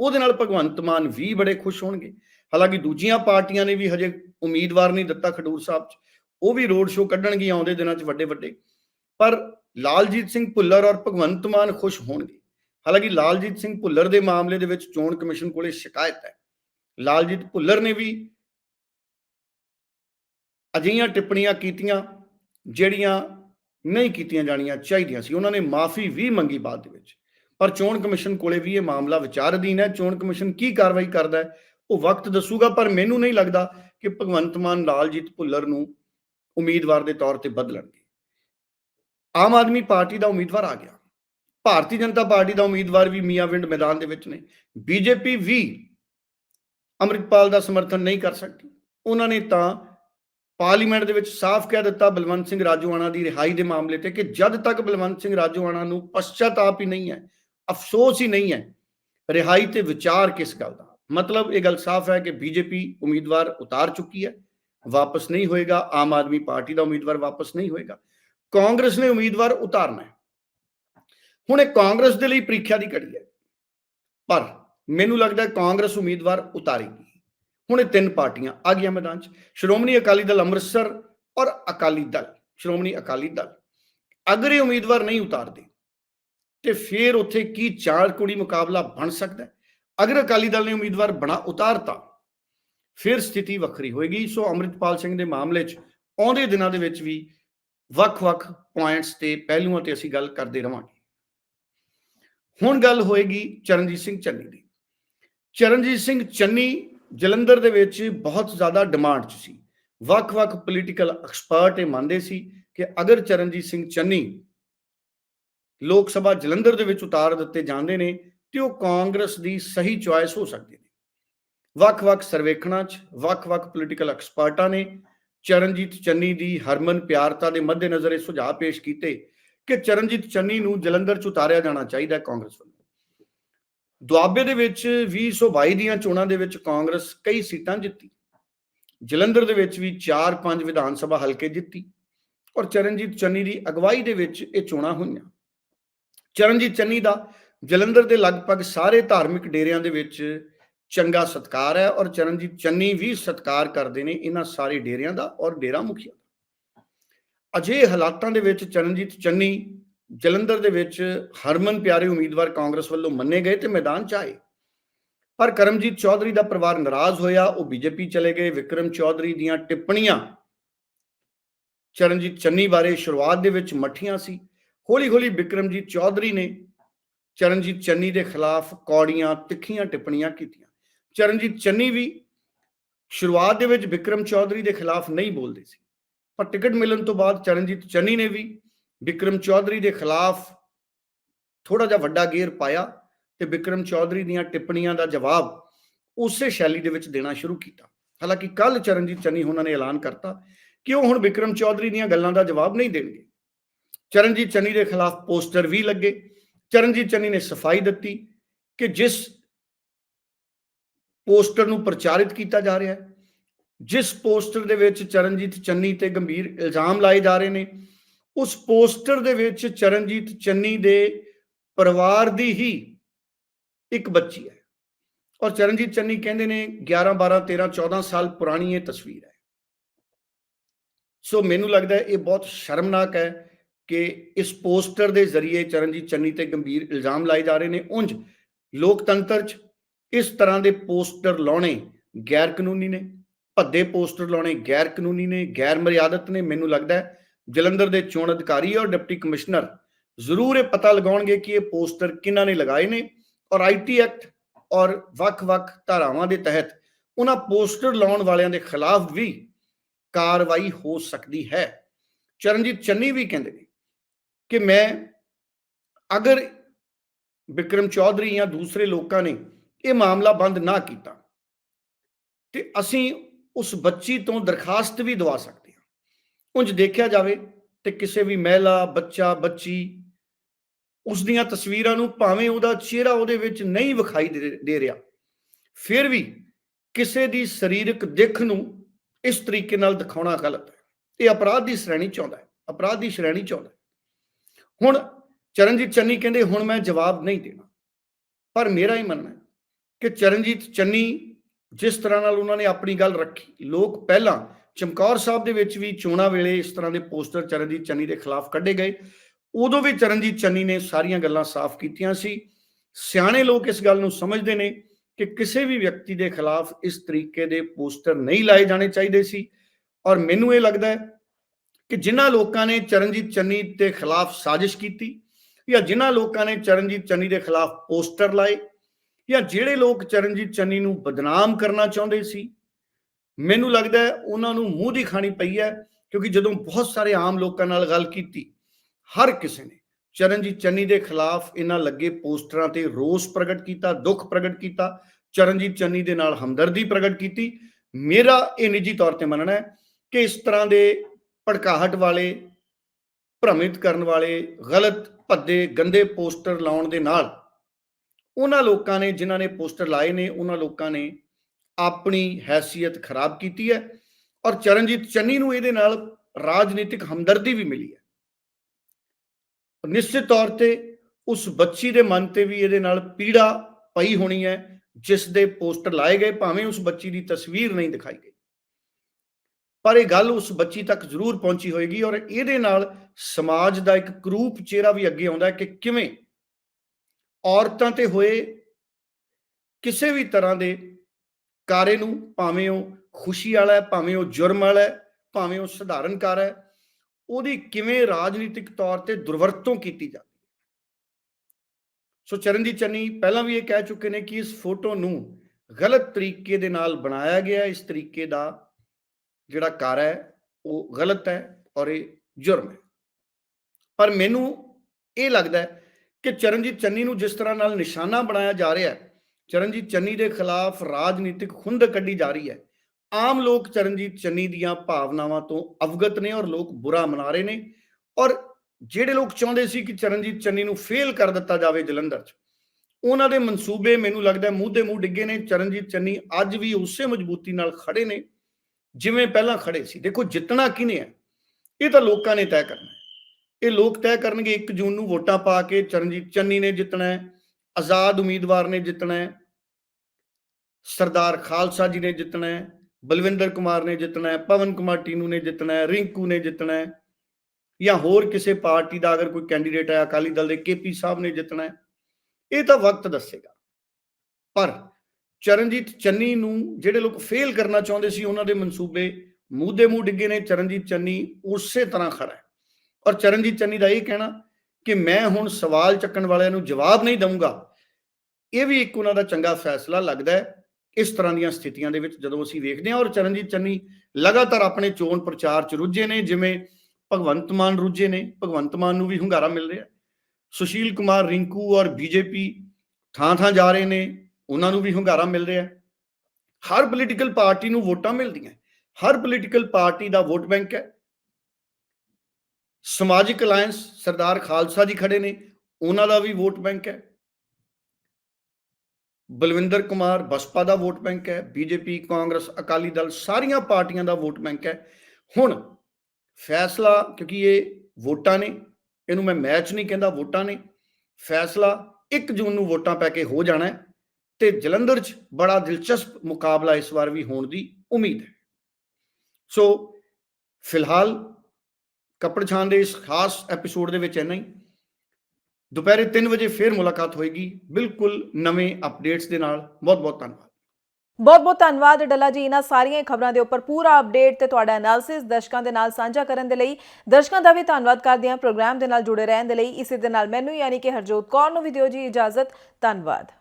ਉਹਦੇ ਨਾਲ ਭਗਵੰਤ ਮਾਨ ਵੀ ਬੜੇ ਖੁਸ਼ ਹੋਣਗੇ। ਹਾਲਾਂਕਿ ਦੂਜੀਆਂ ਪਾਰਟੀਆਂ ਨੇ ਵੀ ਹਜੇ ਉਮੀਦਵਾਰ ਨਹੀਂ ਦਿੱਤਾ ਖਡੂਰ ਸਾਹਿਬ 'ਚ। ਉਹ ਵੀ ਰੋਡ ਸ਼ੋਅ ਕੱਢਣਗੇ ਆਉਂਦੇ ਦਿਨਾਂ 'ਚ ਵੱਡੇ ਵੱਡੇ। ਪਰ ਲਾਲਜੀਤ ਸਿੰਘ ਭੁੱਲਰ ਔਰ ਭਗਵੰਤ ਮਾਨ ਖੁਸ਼ ਹੋਣਗੇ। ਹਾਲਾਂਕਿ ਲਾਲਜੀਤ ਸਿੰਘ ਭੁੱਲਰ ਦੇ ਮਾਮਲੇ ਦੇ ਵਿੱਚ ਚੋਣ ਕਮਿਸ਼ਨ ਕੋਲੇ ਸ਼ਿਕਾਇਤ ਹੈ। ਲਾਲਜੀਤ ਭੁੱਲਰ ਨੇ ਵੀ ਅਜਿਹੀਆਂ ਟਿੱਪਣੀਆਂ ਕੀਤੀਆਂ ਜਿਹੜੀਆਂ ਨਹੀਂ ਕੀਤੀਆਂ ਜਾਣੀਆਂ ਚਾਹੀਦੀਆਂ ਸੀ। ਉਹਨਾਂ ਨੇ ਮਾਫੀ ਵੀ ਮੰਗੀ ਬਾਅਦ ਦੇ ਵਿੱਚ। ਪਰ ਚੋਣ ਕਮਿਸ਼ਨ ਕੋਲੇ ਵੀ ਇਹ ਮਾਮਲਾ ਵਿਚਾਰ ਅਧੀਨ ਹੈ। ਚੋਣ ਕਮਿਸ਼ਨ ਕੀ ਕਾਰਵਾਈ ਕਰਦਾ ਹੈ ਉਹ ਵਕਤ ਦੱਸੂਗਾ, ਪਰ ਮੈਨੂੰ ਨਹੀਂ ਲੱਗਦਾ ਕਿ ਭਗਵੰਤ ਮਾਨ ਲਾਲਜੀਤ ਭੁੱਲਰ ਨੂੰ ਉਮੀਦਵਾਰ ਦੇ ਤੌਰ ਤੇ ਬਦਲਣਗੇ। ਆਮ ਆਦਮੀ ਪਾਰਟੀ ਦਾ ਉਮੀਦਵਾਰ ਆ ਗਿਆ। ਭਾਰਤੀ ਜਨਤਾ ਪਾਰਟੀ ਦਾ ਉਮੀਦਵਾਰ ਵੀ ਮੀਆਂਵਿੰਡ ਮੈਦਾਨ ਦੇ ਵਿੱਚ ਨੇ। ਬੀਜੇਪੀ ਵੀ ਅੰਮ੍ਰਿਤਪਾਲ ਦਾ ਸਮਰਥਨ ਨਹੀਂ ਕਰ ਸਕਦੀ। ਉਹਨਾਂ ਨੇ ਤਾਂ ਪਾਰਲੀਮੈਂਟ ਦੇ ਵਿੱਚ ਸਾਫ਼ ਕਹਿ ਦਿੱਤਾ ਬਲਵੰਤ ਸਿੰਘ ਰਾਜੋਆਣਾ ਦੀ ਰਿਹਾਈ ਦੇ ਮਾਮਲੇ ਤੇ ਕਿ ਜਦ ਤੱਕ ਬਲਵੰਤ ਸਿੰਘ ਰਾਜੋਆਣਾ ਨੂੰ ਪਛਤਾਪ ਹੀ ਨਹੀਂ ਹੈ, ਅਫਸੋਸ ਹੀ ਨਹੀਂ ਹੈ, ਰਿਹਾਈ ਤੇ ਵਿਚਾਰ ਕਿਸ ਗੱਲ ਦਾ? ਮਤਲਬ ਇਹ ਗੱਲ ਸਾਫ਼ ਹੈ ਕਿ ਬੀਜੇਪੀ ਉਮੀਦਵਾਰ ਉਤਾਰ ਚੁੱਕੀ ਹੈ। ਵਾਪਸ ਨਹੀਂ ਹੋਏਗਾ, ਆਮ ਆਦਮੀ ਪਾਰਟੀ ਦਾ ਉਮੀਦਵਾਰ ਵਾਪਸ ਨਹੀਂ ਹੋਏਗਾ। ਕਾਂਗਰਸ ਨੇ ਉਮੀਦਵਾਰ ਉਤਾਰਨਾ ਹੈ। ਹੁਣ ਇਹ ਕਾਂਗਰਸ ਦੇ ਲਈ ਪ੍ਰੀਖਿਆ ਦੀ ਘੜੀ ਹੈ। ਪਰ ਮੈਨੂੰ ਲੱਗਦਾ ਕਾਂਗਰਸ ਉਮੀਦਵਾਰ ਉਤਾਰੇਗੀ। ਹੁਣ ਇਹ ਤਿੰਨ ਪਾਰਟੀਆਂ ਆ ਗਈਆਂ ਮੈਦਾਨ 'ਚ। ਸ਼੍ਰੋਮਣੀ ਅਕਾਲੀ ਦਲ ਅੰਮ੍ਰਿਤਸਰ ਔਰ ਅਕਾਲੀ ਦਲ, ਸ਼੍ਰੋਮਣੀ ਅਕਾਲੀ ਦਲ। ਅਗਰ ਇਹ ਉਮੀਦਵਾਰ ਨਹੀਂ ਉਤਾਰਦੇ, ਤੇ ਫਿਰ ਉੱਥੇ ਕੀ ਚਾਰ ਕੁੜੀ ਮੁਕਾਬਲਾ ਬਣ ਸਕਦਾ ਅਗਰ ਅਕਾਲੀ ਦਲ ਨੇ ਉਮੀਦਵਾਰ ਬਣਾ ਉਤਾਰਤਾ ਫਿਰ ਸਥਿਤੀ ਵੱਖਰੀ ਹੋਏਗੀ। ਸੋ ਅੰਮ੍ਰਿਤਪਾਲ ਸਿੰਘ ਦੇ ਮਾਮਲੇ 'ਚ ਆਉਂਦੇ ਦਿਨਾਂ ਦੇ ਵਿੱਚ ਵੀ ਵੱਖ-ਵੱਖ ਪੁਆਇੰਟਸ ਤੇ ਪਹਿਲੂਆਂ ਤੇ ਅਸੀਂ ਗੱਲ ਕਰਦੇ ਰਵਾਂਗੇ। ਹੁਣ ਗੱਲ ਹੋਏਗੀ ਚਰਨਜੀਤ ਸਿੰਘ ਚੰਨੀ ਦੀ। ਚਰਨਜੀਤ ਸਿੰਘ ਚੰਨੀ ਜਲੰਧਰ ਦੇ ਵਿੱਚ ਬਹੁਤ ਜ਼ਿਆਦਾ ਡਿਮਾਂਡ 'ਚ ਸੀ। ਵੱਖ-ਵੱਖ ਪੋਲੀਟੀਕਲ ਐਕਸਪਰਟ ਇਹ ਮੰਨਦੇ ਸੀ ਕਿ ਅਗਰ ਚਰਨਜੀਤ ਸਿੰਘ ਚੰਨੀ ਲੋਕ ਸਭਾ ਜਲੰਧਰ ਦੇ ਵਿੱਚ ਉਤਾਰ ਦਿੱਤੇ ਜਾਂਦੇ ਨੇ, ਤੇ ਉਹ ਕਾਂਗਰਸ ਦੀ ਸਹੀ ਚੁਆਇਸ ਹੋ ਸਕਦੀ ਨੇ ਵੱਖ-ਵੱਖ ਸਰਵੇਖਣਾਂ 'ਚ ਵੱਖ-ਵੱਖ ਪੋਲੀਟੀਕਲ ਐਕਸਪਰਟਾਂ ਨੇ ਚਰਨਜੀਤ ਚੰਨੀ ਦੀ ਹਰਮਨ ਪਿਆਰਤਾ ਦੇ ਮੱਦੇਨਜ਼ਰ ਇਹ ਸੁਝਾਅ ਪੇਸ਼ ਕੀਤੇ ਕਿ ਚਰਨਜੀਤ ਚੰਨੀ ਨੂੰ ਜਲੰਧਰ 'ਚ ਉਤਾਰਿਆ ਜਾਣਾ ਚਾਹੀਦਾ ਹੈ ਕਾਂਗਰਸ ਵੱਲੋਂ। ਦੁਆਬੇ ਦੇ ਵਿੱਚ 2022 ਦੀਆਂ ਚੋਣਾਂ ਦੇ ਵਿੱਚ ਕਾਂਗਰਸ ਕਈ ਸੀਟਾਂ ਜਿੱਤੀ। ਜਲੰਧਰ ਦੇ ਵਿੱਚ ਵੀ 4-5 ਵਿਧਾਨ ਸਭਾ ਹਲਕੇ ਜਿੱਤੀ ਔਰ ਚਰਨਜੀਤ ਚੰਨੀ ਦੀ ਅਗਵਾਈ ਦੇ ਵਿੱਚ ਇਹ ਚੋਣਾਂ ਹੋਈਆਂ। ਚਰਨਜੀਤ ਚੰਨੀ ਦਾ ਜਲੰਧਰ ਦੇ ਲਗਭਗ ਸਾਰੇ ਧਾਰਮਿਕ ਡੇਰਿਆਂ ਦੇ ਵਿੱਚ ਚੰਗਾ ਸਤਕਾਰ ਹੈ ਔਰ ਚਰਨਜੀਤ ਚੰਨੀ ਵੀ ਸਤਕਾਰ ਕਰਦੇ ਨੇ ਇਹਨਾਂ ਸਾਰੇ ਡੇਰਿਆਂ ਦਾ ਔਰ ਡੇਰਾ ਮੁਖੀਆ ਦਾ। ਅਜੇ ਹਾਲਾਤਾਂ ਦੇ ਵਿੱਚ ਚਰਨਜੀਤ ਚੰਨੀ, ਜਲੰਧਰ ਦੇ ਵਿੱਚ ਹਰਮਨ ਪਿਆਰੇ ਉਮੀਦਵਾਰ ਕਾਂਗਰਸ ਵੱਲੋਂ ਮੰਨੇ ਗਏ ਤੇ ਮੈਦਾਨ ਚ ਆਏ। ਪਰ ਕਰਮਜੀਤ ਚੌਧਰੀ ਦਾ ਪਰਿਵਾਰ ਨਾਰਾਜ਼ ਹੋਇਆ, ਉਹ ਬੀਜੇਪੀ ਚਲੇ ਗਏ। ਵਿਕਰਮ ਚੌਧਰੀ ਦੀਆਂ ਟਿੱਪਣੀਆਂ ਚਰਨਜੀਤ ਚੰਨੀ ਬਾਰੇ ਸ਼ੁਰੂਆਤ ਦੇ ਵਿੱਚ ਮੱਠੀਆਂ ਸੀ। ਹੌਲੀ ਹੌਲੀ ਵਿਕਰਮਜੀਤ ਚੌਧਰੀ ਨੇ ਚਰਨਜੀਤ ਚੰਨੀ ਦੇ ਖਿਲਾਫ ਕੌੜੀਆਂ ਤਿੱਖੀਆਂ ਟਿੱਪਣੀਆਂ ਕੀਤੀਆਂ। ਚਰਨਜੀਤ ਚੰਨੀ ਵੀ ਸ਼ੁਰੂਆਤ ਦੇ ਵਿੱਚ ਵਿਕਰਮ ਚੌਧਰੀ ਦੇ ਖਿਲਾਫ ਨਹੀਂ ਬੋਲਦੇ ਸੀ। ਪਰ ਟਿਕਟ ਮਿਲਣ ਤੋਂ ਬਾਅਦ ਚਰਨਜੀਤ ਚੰਨੀ ਨੇ ਵੀ ਵਿਕਰਮ ਚੌਧਰੀ ਦੇ ਖਿਲਾਫ ਥੋੜਾ ਜਿਹਾ ਵੱਡਾ ਗੇਅਰ ਪਾਇਆ ਤੇ ਵਿਕਰਮ ਚੌਧਰੀ ਦੀਆਂ ਟਿੱਪਣੀਆਂ ਦਾ ਜਵਾਬ ਉਸੇ ਸ਼ੈਲੀ ਦੇ ਵਿੱਚ ਦੇਣਾ ਸ਼ੁਰੂ ਕੀਤਾ। ਹਾਲਾਂਕਿ ਕੱਲ ਚਰਨਜੀਤ ਚੰਨੀ ਉਹਨਾਂ ਨੇ ਐਲਾਨ ਕਰਤਾ ਕਿ ਉਹ ਹੁਣ ਵਿਕਰਮ ਚੌਧਰੀ ਦੀਆਂ ਗੱਲਾਂ ਦਾ ਜਵਾਬ ਨਹੀਂ ਦੇਣਗੇ। ਚਰਨਜੀਤ ਚੰਨੀ ਦੇ ਖਿਲਾਫ ਪੋਸਟਰ ਵੀ ਲੱਗੇ। ਚਰਨਜੀਤ ਚੰਨੀ ਨੇ ਸਫ਼ਾਈ ਦਿੱਤੀ ਕਿ ਜਿਸ ਪੋਸਟਰ ਨੂੰ ਪ੍ਰਚਾਰਿਤ ਕੀਤਾ ਜਾ ਰਿਹਾ ਹੈ। ਜਿਸ ਪੋਸਟਰ ਦੇ ਵਿੱਚ ਚਰਨਜੀਤ ਚੰਨੀ ਤੇ ਗੰਭੀਰ ਇਲਜ਼ਾਮ ਲਾਏ ਜਾ ਰਹੇ ਨੇ, ਉਸ ਪੋਸਟਰ ਦੇ ਵਿੱਚ ਚਰਨਜੀਤ ਚੰਨੀ ਦੇ ਪਰਿਵਾਰ ਦੀ ਹੀ ਇੱਕ ਬੱਚੀ ਹੈ। ਔਰ ਚਰਨਜੀਤ ਚੰਨੀ ਕਹਿੰਦੇ ਨੇ 11 12 13 14 ਸਾਲ ਪੁਰਾਣੀ ਇਹ ਤਸਵੀਰ ਹੈ। ਸੋ ਮੈਨੂੰ ਲੱਗਦਾ ਇਹ ਬਹੁਤ ਸ਼ਰਮਨਾਕ ਹੈ ਕਿ ਇਸ ਪੋਸਟਰ ਦੇ ਜ਼ਰੀਏ ਚਰਨਜੀਤ ਚੰਨੀ ਤੇ ਗੰਭੀਰ ਇਲਜ਼ਾਮ ਲਾਏ ਜਾ ਰਹੇ ਨੇ। ਉਂਝ ਲੋਕਤੰਤਰ 'ਚ ਇਸ ਤਰ੍ਹਾਂ ਦੇ ਪੋਸਟਰ ਲਾਉਣੇ ਗੈਰ ਕਾਨੂੰਨੀ ਨੇ, ਭੱਦੇ ਪੋਸਟਰ ਲਾਉਣੇ ਗੈਰ ਕਾਨੂੰਨੀ ਨੇ, ਗੈਰ ਮਰਿਆਦਤ ਨੇ, ਮੈਨੂੰ ਲੱਗਦਾ ਹੈ ਜਲੰਧਰ ਦੇ ਚੋਣ ਅਧਿਕਾਰੀ ਔਰ ਡਿਪਟੀ ਕਮਿਸ਼ਨਰ ਜ਼ਰੂਰ ਇਹ ਪਤਾ ਲਗਾਉਣਗੇ ਕਿ ਇਹ ਪੋਸਟਰ ਕਿਹਨਾਂ ਨੇ ਲਗਾਏ ਨੇ ਔਰ ਆਈਟੀ ਐਕਟ ਔਰ ਵੱਖ-ਵੱਖ ਧਾਰਾਵਾਂ ਦੇ ਤਹਿਤ ਉਹਨਾਂ ਪੋਸਟਰ ਲਾਉਣ ਵਾਲਿਆਂ ਦੇ ਖਿਲਾਫ ਵੀ ਕਾਰਵਾਈ ਹੋ ਸਕਦੀ ਹੈ। ਚਰਨਜੀਤ ਚੰਨੀ ਵੀ ਕਹਿੰਦੇ ਨੇ ਕਿ ਮੈਂ ਅਗਰ ਵਿਕਰਮ ਚੌਧਰੀ ਜਾਂ ਦੂਸਰੇ ਲੋਕਾਂ ਨੇ ਇਹ ਮਾਮਲਾ ਬੰਦ ਨਾ ਕੀਤਾ। ਤੇ ਅਸੀਂ ਉਸ ਬੱਚੀ ਤੋਂ ਦਰਖਾਸਤ ਵੀ ਦਵਾ ਸਕਦੇ ਹਾਂ। ਉਂਝ ਦੇਖਿਆ ਜਾਵੇ ਤੇ ਕਿਸੇ ਵੀ ਮਹਿਲਾ, ਬੱਚਾ, ਬੱਚੀ ਉਸ ਦੀਆਂ ਤਸਵੀਰਾਂ ਨੂੰ ਭਾਵੇਂ ਉਹਦਾ ਚਿਹਰਾ ਉਹਦੇ ਵਿੱਚ ਨਹੀਂ ਵਿਖਾਈ ਦੇ ਦੇ ਰਿਹਾ, ਫਿਰ ਵੀ ਕਿਸੇ ਦੀ ਸਰੀਰਕ ਦਿੱਖ ਨੂੰ ਇਸ ਤਰੀਕੇ ਨਾਲ ਦਿਖਾਉਣਾ ਗਲਤ ਹੈ। ਇਹ ਅਪਰਾਧ ਦੀ ਸ਼੍ਰੇਣੀ ਚ ਆਉਂਦਾ ਹੈ, ਅਪਰਾਧ ਦੀ ਸ਼੍ਰੇਣੀ ਚ ਆਉਂਦਾ ਹੈ। ਹੁਣ ਚਰਨਜੀਤ ਚੰਨੀ ਕਹਿੰਦੇ, ਹੁਣ ਮੈਂ ਜਵਾਬ ਨਹੀਂ ਦੇਣਾ। ਪਰ ਮੇਰਾ ਹੀ ਮੰਨਣਾ ਹੈ ਕਿ ਚਰਨਜੀਤ ਚੰਨੀ ਜਿਸ ਤਰ੍ਹਾਂ ਨਾਲ ਉਹਨਾਂ ਨੇ ਆਪਣੀ ਗੱਲ ਰੱਖੀ, ਲੋਕ ਪਹਿਲਾਂ ਚਮਕੌਰ ਸਾਹਿਬ ਦੇ ਵਿੱਚ ਵੀ ਚੋਣਾਂ ਵੇਲੇ ਇਸ ਤਰ੍ਹਾਂ ਦੇ ਪੋਸਟਰ ਚਰਨਜੀਤ ਚੰਨੀ ਦੇ ਖਿਲਾਫ ਕੱਢੇ ਗਏ। ਉਦੋਂ ਵੀ ਚਰਨਜੀਤ ਚੰਨੀ ਨੇ ਸਾਰੀਆਂ ਗੱਲਾਂ ਸਾਫ਼ ਕੀਤੀਆਂ ਸੀ। ਸਿਆਣੇ ਲੋਕ ਇਸ ਗੱਲ ਨੂੰ ਸਮਝਦੇ ਨੇ ਕਿ ਕਿਸੇ ਵੀ ਵਿਅਕਤੀ ਦੇ ਖਿਲਾਫ ਇਸ ਤਰੀਕੇ ਦੇ ਪੋਸਟਰ ਨਹੀਂ ਲਾਏ ਜਾਣੇ ਚਾਹੀਦੇ ਸੀ। ਔਰ ਮੈਨੂੰ ਇਹ ਲੱਗਦਾ ਹੈ ਕਿ ਜਿਨ੍ਹਾਂ ਲੋਕਾਂ ਨੇ ਚਰਨਜੀਤ ਚੰਨੀ ਦੇ ਖਿਲਾਫ ਸਾਜ਼ਿਸ਼ ਕੀਤੀ ਜਾਂ ਜਿਨ੍ਹਾਂ ਲੋਕਾਂ ਨੇ ਚਰਨਜੀਤ ਚੰਨੀ ਦੇ ਖਿਲਾਫ ਪੋਸਟਰ ਲਾਏ ਜਾਂ ਜਿਹੜੇ ਲੋਕ ਚਰਨਜੀਤ ਚੰਨੀ ਨੂੰ ਬਦਨਾਮ ਕਰਨਾ ਚਾਹੁੰਦੇ ਸੀ, ਮੈਨੂੰ ਲੱਗਦਾ ਹੈ ਉਹਨਾਂ ਨੂੰ ਮੂੰਹ ਦੀ ਖਾਣੀ ਪਈ ਹੈ, ਕਿਉਂਕਿ ਜਦੋਂ ਬਹੁਤ ਸਾਰੇ ਆਮ ਲੋਕਾਂ ਨਾਲ ਗੱਲ ਕੀਤੀ, ਹਰ ਕਿਸੇ ਨੇ ਚਰਨਜੀਤ ਚੰਨੀ ਦੇ ਖਿਲਾਫ ਇਹਨਾਂ ਲੱਗੇ ਪੋਸਟਰਾਂ ਤੇ ਰੋਸ ਪ੍ਰਗਟ ਕੀਤਾ, ਦੁੱਖ ਪ੍ਰਗਟ ਕੀਤਾ, ਚਰਨਜੀਤ ਚੰਨੀ ਦੇ ਨਾਲ ਹਮਦਰਦੀ ਪ੍ਰਗਟ ਕੀਤੀ। ਮੇਰਾ ਇਹ ਨਿੱਜੀ ਤੌਰ ਤੇ ਮੰਨਣਾ ਹੈ ਕਿ ਇਸ ਤਰ੍ਹਾਂ ਦੇ ਭੜਕਾਹਟ ਵਾਲੇ, ਭ੍ਰਮਿਤ ਕਰਨ ਵਾਲੇ, ਗਲਤ ਭੱਦੇ, ਗੰਦੇ ਪੋਸਟਰ ਲਾਉਣ ਦੇ ਨਾਲ ਉਹਨਾਂ ਲੋਕਾਂ ਨੇ ਜਿਨ੍ਹਾਂ ਨੇ ਪੋਸਟਰ ਲਾਏ ਨੇ, ਉਹਨਾਂ ਲੋਕਾਂ ਨੇ ਆਪਣੀ ਹੈਸੀਅਤ ਖਰਾਬ ਕੀਤੀ ਹੈ ਔਰ ਚਰਨਜੀਤ ਚੰਨੀ ਨੂੰ ਇਹਦੇ ਨਾਲ ਰਾਜਨੀਤਿਕ ਹਮਦਰਦੀ ਵੀ ਮਿਲੀ ਹੈ। ਨਿਸ਼ਚਿਤ ਤੌਰ ਤੇ ਉਸ ਬੱਚੀ ਦੇ ਮਨ ਤੇ ਵੀ ਇਹਦੇ ਨਾਲ ਪੀੜਾ ਪਈ ਹੋਣੀ ਹੈ, ਜਿਸ ਦੇ ਪੋਸਟਰ ਲਾਏ ਗਏ, ਭਾਵੇਂ ਉਸ ਬੱਚੀ ਦੀ ਤਸਵੀਰ ਨਹੀਂ ਦਿਖਾਈ ਗਈ। ਪਰ ਇਹ ਗੱਲ ਉਸ ਬੱਚੀ ਤੱਕ ਜ਼ਰੂਰ ਪਹੁੰਚੀ ਹੋਏਗੀ ਔਰ ਇਹਦੇ ਨਾਲ ਸਮਾਜ ਦਾ ਇੱਕ ਕਰੂਪ ਚਿਹਰਾ ਵੀ ਅੱਗੇ ਆਉਂਦਾ ਹੈ ਕਿ ਕਿਵੇਂ ਔਰਤਾਂ ਤੇ ਹੋਏ ਕਿਸੇ ਵੀ ਤਰ੍ਹਾਂ ਦੇ ਕਾਰੇ ਨੂੰ ਭਾਵੇਂ ਉਹ ਖੁਸ਼ੀ ਵਾਲਾ ਹੈ, ਭਾਵੇਂ ਉਹ ਜੁਰਮ ਵਾਲਾ ਹੈ, ਭਾਵੇਂ ਉਹ ਸਧਾਰਨ ਕਾਰ ਹੈ, ਉਹਦੀ ਕਿਵੇਂ ਰਾਜਨੀਤਿਕ ਤੌਰ ਤੇ ਦੁਰਵਰਤੋਂ ਕੀਤੀ ਜਾਂਦੀ ਹੈ? ਸੋ ਚਰਨਜੀਤ ਚੰਨੀ ਪਹਿਲਾਂ ਵੀ ਇਹ ਕਹਿ ਚੁੱਕੇ ਨੇ ਕਿ ਇਸ ਫੋਟੋ ਨੂੰ ਗਲਤ ਤਰੀਕੇ ਦੇ ਨਾਲ ਬਣਾਇਆ ਗਿਆ ਇਸ ਤਰੀਕੇ ਦਾ ਜਿਹੜਾ ਕਾਰ ਹੈ, ਉਹ ਗਲਤ ਹੈ ਔਰ ਇਹ ਜੁਰਮ ਹੈ। ਪਰ ਮੈਨੂੰ ਇਹ ਲੱਗਦਾ ਹੈ ਕਿ ਚਰਨਜੀਤ ਚੰਨੀ ਨੂੰ ਜਿਸ ਤਰ੍ਹਾਂ ਨਾਲ ਨਿਸ਼ਾਨਾ ਬਣਾਇਆ ਜਾ ਰਿਹਾ ਹੈ, ਚਰਨਜੀਤ ਚੰਨੀ ਦੇ ਖਿਲਾਫ ਰਾਜਨੀਤਿਕ ਖੁੰਦ ਕੱਢੀ ਜਾ ਰਹੀ ਹੈ। ਆਮ ਲੋਕ ਚਰਨਜੀਤ ਚੰਨੀ ਦੀਆਂ ਭਾਵਨਾਵਾਂ ਤੋਂ ਅਵਗਤ ਨੇ ਔਰ ਲੋਕ ਬੁਰਾ ਮਨਾ ਰਹੇ ਨੇ। ਔਰ ਜਿਹੜੇ ਲੋਕ ਚਾਹੁੰਦੇ ਸੀ ਕਿ ਚਰਨਜੀਤ ਚੰਨੀ ਨੂੰ ਫੇਲ ਕਰ ਦਿੱਤਾ ਜਾਵੇ ਜਲੰਧਰ 'ਚ, ਉਹਨਾਂ ਦੇ ਮਨਸੂਬੇ ਮੈਨੂੰ ਲੱਗਦਾ ਮੂੰਹ ਦੇ ਮੂੰਹ ਡਿੱਗੇ ਨੇ। ਚਰਨਜੀਤ ਚੰਨੀ ਅੱਜ ਵੀ ਉਸੇ ਮਜ਼ਬੂਤੀ ਨਾਲ ਖੜੇ ਨੇ, ਜਿਵੇਂ ਪਹਿਲਾਂ ਖੜੇ ਸੀ। ਦੇਖੋ ਜਿੱਤਣਾ ਕਿਨੇ ਹੈ, ਇਹ ਤਾਂ ਲੋਕਾਂ ਨੇ ਤੈਅ ਕਰਨਾ ਇਹ ਲੋਕ ਤੈਅ ਕਰਨਗੇ 1 ਜੂਨ ਨੂੰ ਵੋਟਾਂ ਪਾ ਕੇ ਚਰਨਜੀਤ ਚੰਨੀ ਨੇ ਜਿੱਤਣਾ ਹੈ, ਆਜ਼ਾਦ ਉਮੀਦਵਾਰ ਨੇ ਜਿੱਤਣਾ ਹੈ, ਸਰਦਾਰ ਖਾਲਸਾ ਜੀ ਨੇ ਜਿੱਤਣਾ ਹੈ, ਬਲਵਿੰਦਰ ਕੁਮਾਰ ਨੇ ਜਿੱਤਣਾ ਹੈ, ਪਵਨ ਕੁਮਾਰ ਟੀਨੂ ਨੇ ਜਿੱਤਣਾ ਹੈ, ਰਿੰਕੂ ਨੇ ਜਿੱਤਣਾ ਹੈ, ਜਾਂ ਹੋਰ ਕਿਸੇ ਪਾਰਟੀ ਦਾ ਅਗਰ ਕੋਈ ਕੈਂਡੀਡੇਟ ਹੈ ਅਕਾਲੀ ਦਲ ਦੇ ਕੇਪੀ ਸਾਹਿਬ ਨੇ ਜਿੱਤਣਾ ਹੈ, ਇਹ ਤਾਂ ਵਕਤ ਦੱਸੇਗਾ। ਪਰ ਚਰਨਜੀਤ ਚੰਨੀ ਨੂੰ ਜਿਹੜੇ ਲੋਕ ਫੇਲ ਕਰਨਾ ਚਾਹੁੰਦੇ ਸੀ, ਉਹਨਾਂ ਦੇ ਮਨਸੂਬੇ ਮੂੰਹ ਦੇ ਮੂੰਹ ਡਿੱਗੇ ਨੇ, ਚਰਨਜੀਤ ਚੰਨੀ ਉਸੇ ਤਰ੍ਹਾਂ ਖੜਾ ਹੈ। ਔਰ ਚਰਨਜੀਤ ਚੰਨੀ ਦਾ ਇਹ ਕਹਿਣਾ ਕਿ ਮੈਂ ਹੁਣ ਸਵਾਲ ਚੱਕਣ ਵਾਲਿਆਂ ਨੂੰ ਜਵਾਬ ਨਹੀਂ ਦਊਂਗਾ। ਇਹ ਵੀ ਇੱਕ ਉਹਨਾਂ ਦਾ ਚੰਗਾ ਫੈਸਲਾ ਲੱਗਦਾ ਹੈ ਇਸ ਤਰ੍ਹਾਂ ਦੀਆਂ ਸਥਿਤੀਆਂ ਦੇ ਵਿੱਚ ਜਦੋਂ ਅਸੀਂ ਵੇਖਦੇ ਹਾਂ ਔਰ ਚਰਨਜੀਤ ਚੰਨੀ ਲਗਾਤਾਰ ਆਪਣੇ ਚੋਣ ਪ੍ਰਚਾਰ ਚ ਰੁੱਝੇ ਨੇ, ਜਿਵੇਂ ਭਗਵੰਤ ਮਾਨ ਰੁੱਝੇ ਨੇ, ਭਗਵੰਤ ਮਾਨ ਨੂੰ ਵੀ ਹੁੰਗਾਰਾ ਮਿਲ ਰਿਹਾ। ਸੁਸ਼ੀਲ ਕੁਮਾਰ, ਰਿੰਕੂ ਔਰ ਬੀਜੇਪੀ ਥਾਂ ਥਾਂ ਜਾ ਰਹੇ ਨੇ, ਉਹਨਾਂ ਨੂੰ ਵੀ ਹੁੰਗਾਰਾ ਮਿਲ ਰਿਹਾ। ਹਰ ਪੋਲੀਟੀਕਲ ਪਾਰਟੀ ਨੂੰ ਵੋਟਾਂ ਮਿਲਦੀਆਂ। ਹਰ ਪੋਲੀਟੀਕਲ ਪਾਰਟੀ ਦਾ ਵੋਟ ਬੈਂਕ ਹੈ। ਸਮਾਜਿਕ ਅਲਾਈਅੰਸ ਸਰਦਾਰ ਖਾਲਸਾ ਜੀ ਖੜੇ ਨੇ, ਉਹਨਾਂ ਦਾ ਵੀ ਵੋਟ ਬੈਂਕ ਹੈ। ਬਲਵਿੰਦਰ ਕੁਮਾਰ ਬਸਪਾ ਦਾ ਵੋਟ ਬੈਂਕ ਹੈ, ਬੀਜੇਪੀ, ਕਾਂਗਰਸ, ਅਕਾਲੀ ਦਲ ਸਾਰੀਆਂ ਪਾਰਟੀਆਂ ਦਾ ਵੋਟ ਬੈਂਕ ਹੈ। ਹੁਣ ਫੈਸਲਾ, ਕਿਉਂਕਿ ਇਹ ਵੋਟਾਂ ਨੇ, ਇਹਨੂੰ ਮੈਂ ਮੈਚ ਨਹੀਂ ਕਹਿੰਦਾ, ਵੋਟਾਂ ਨੇ। ਫੈਸਲਾ 1 ਜੂਨ ਨੂੰ ਵੋਟਾਂ ਪੈ ਕੇ ਹੋ ਜਾਣਾ ਹੈ ਤੇ ਜਲੰਧਰ 'ਚ ਬੜਾ ਦਿਲਚਸਪ ਮੁਕਾਬਲਾ ਇਸ ਵਾਰ ਵੀ ਹੋਣ ਦੀ ਉਮੀਦ ਹੈ। ਸੋ ਫਿਲਹਾਲ ਕੱਪੜਛਾਨ ਦੇ ਇਸ ਖਾਸ ਐਪੀਸੋਡ ਦੇ ਵਿੱਚ ਇੰਨਾ ਹੀ। ਦੁਪਹਿਰੇ 3 ਵਜੇ ਫੇਰ ਮੁਲਾਕਾਤ ਹੋਏਗੀ। ਬਿਲਕੁਲ ਨਵੇਂ ਅਪਡੇਟਸ ਦੇ ਨਾਲ। ਬਹੁਤ ਬਹੁਤ ਧੰਨਵਾਦ। ਬਹੁਤ ਬਹੁਤ ਧੰਨਵਾਦ ਡੱਲਾ ਜੀ। ਇਹਨਾਂ ਸਾਰੀਆਂ ਖਬਰਾਂ ਦੇ ਉੱਪਰ ਪੂਰਾ ਅਪਡੇਟ ਤੇ ਤੁਹਾਡਾ ਐਨਾਲਿਸਿਸ ਦਰਸ਼ਕਾਂ ਦੇ ਨਾਲ ਸਾਂਝਾ ਕਰਨ ਦੇ ਲਈ। ਦਰਸ਼ਕਾਂ ਦਾ ਵੀ ਧੰਨਵਾਦ ਕਰਦੇ ਹਾਂ। ਪ੍ਰੋਗਰਾਮ ਦੇ ਨਾਲ ਜੁੜੇ ਰਹਿਣ ਦੇ ਲਈ। ਇਸੇ ਦੇ ਨਾਲ ਮੈਨੂੰ ਯਾਨੀ ਕਿ ਹਰਜੋਤ ਕੌਰ ਨੂੰ ਵੀ ਦਿਓ ਜੀ ਇਜਾਜ਼ਤ। ਧੰਨਵਾਦ।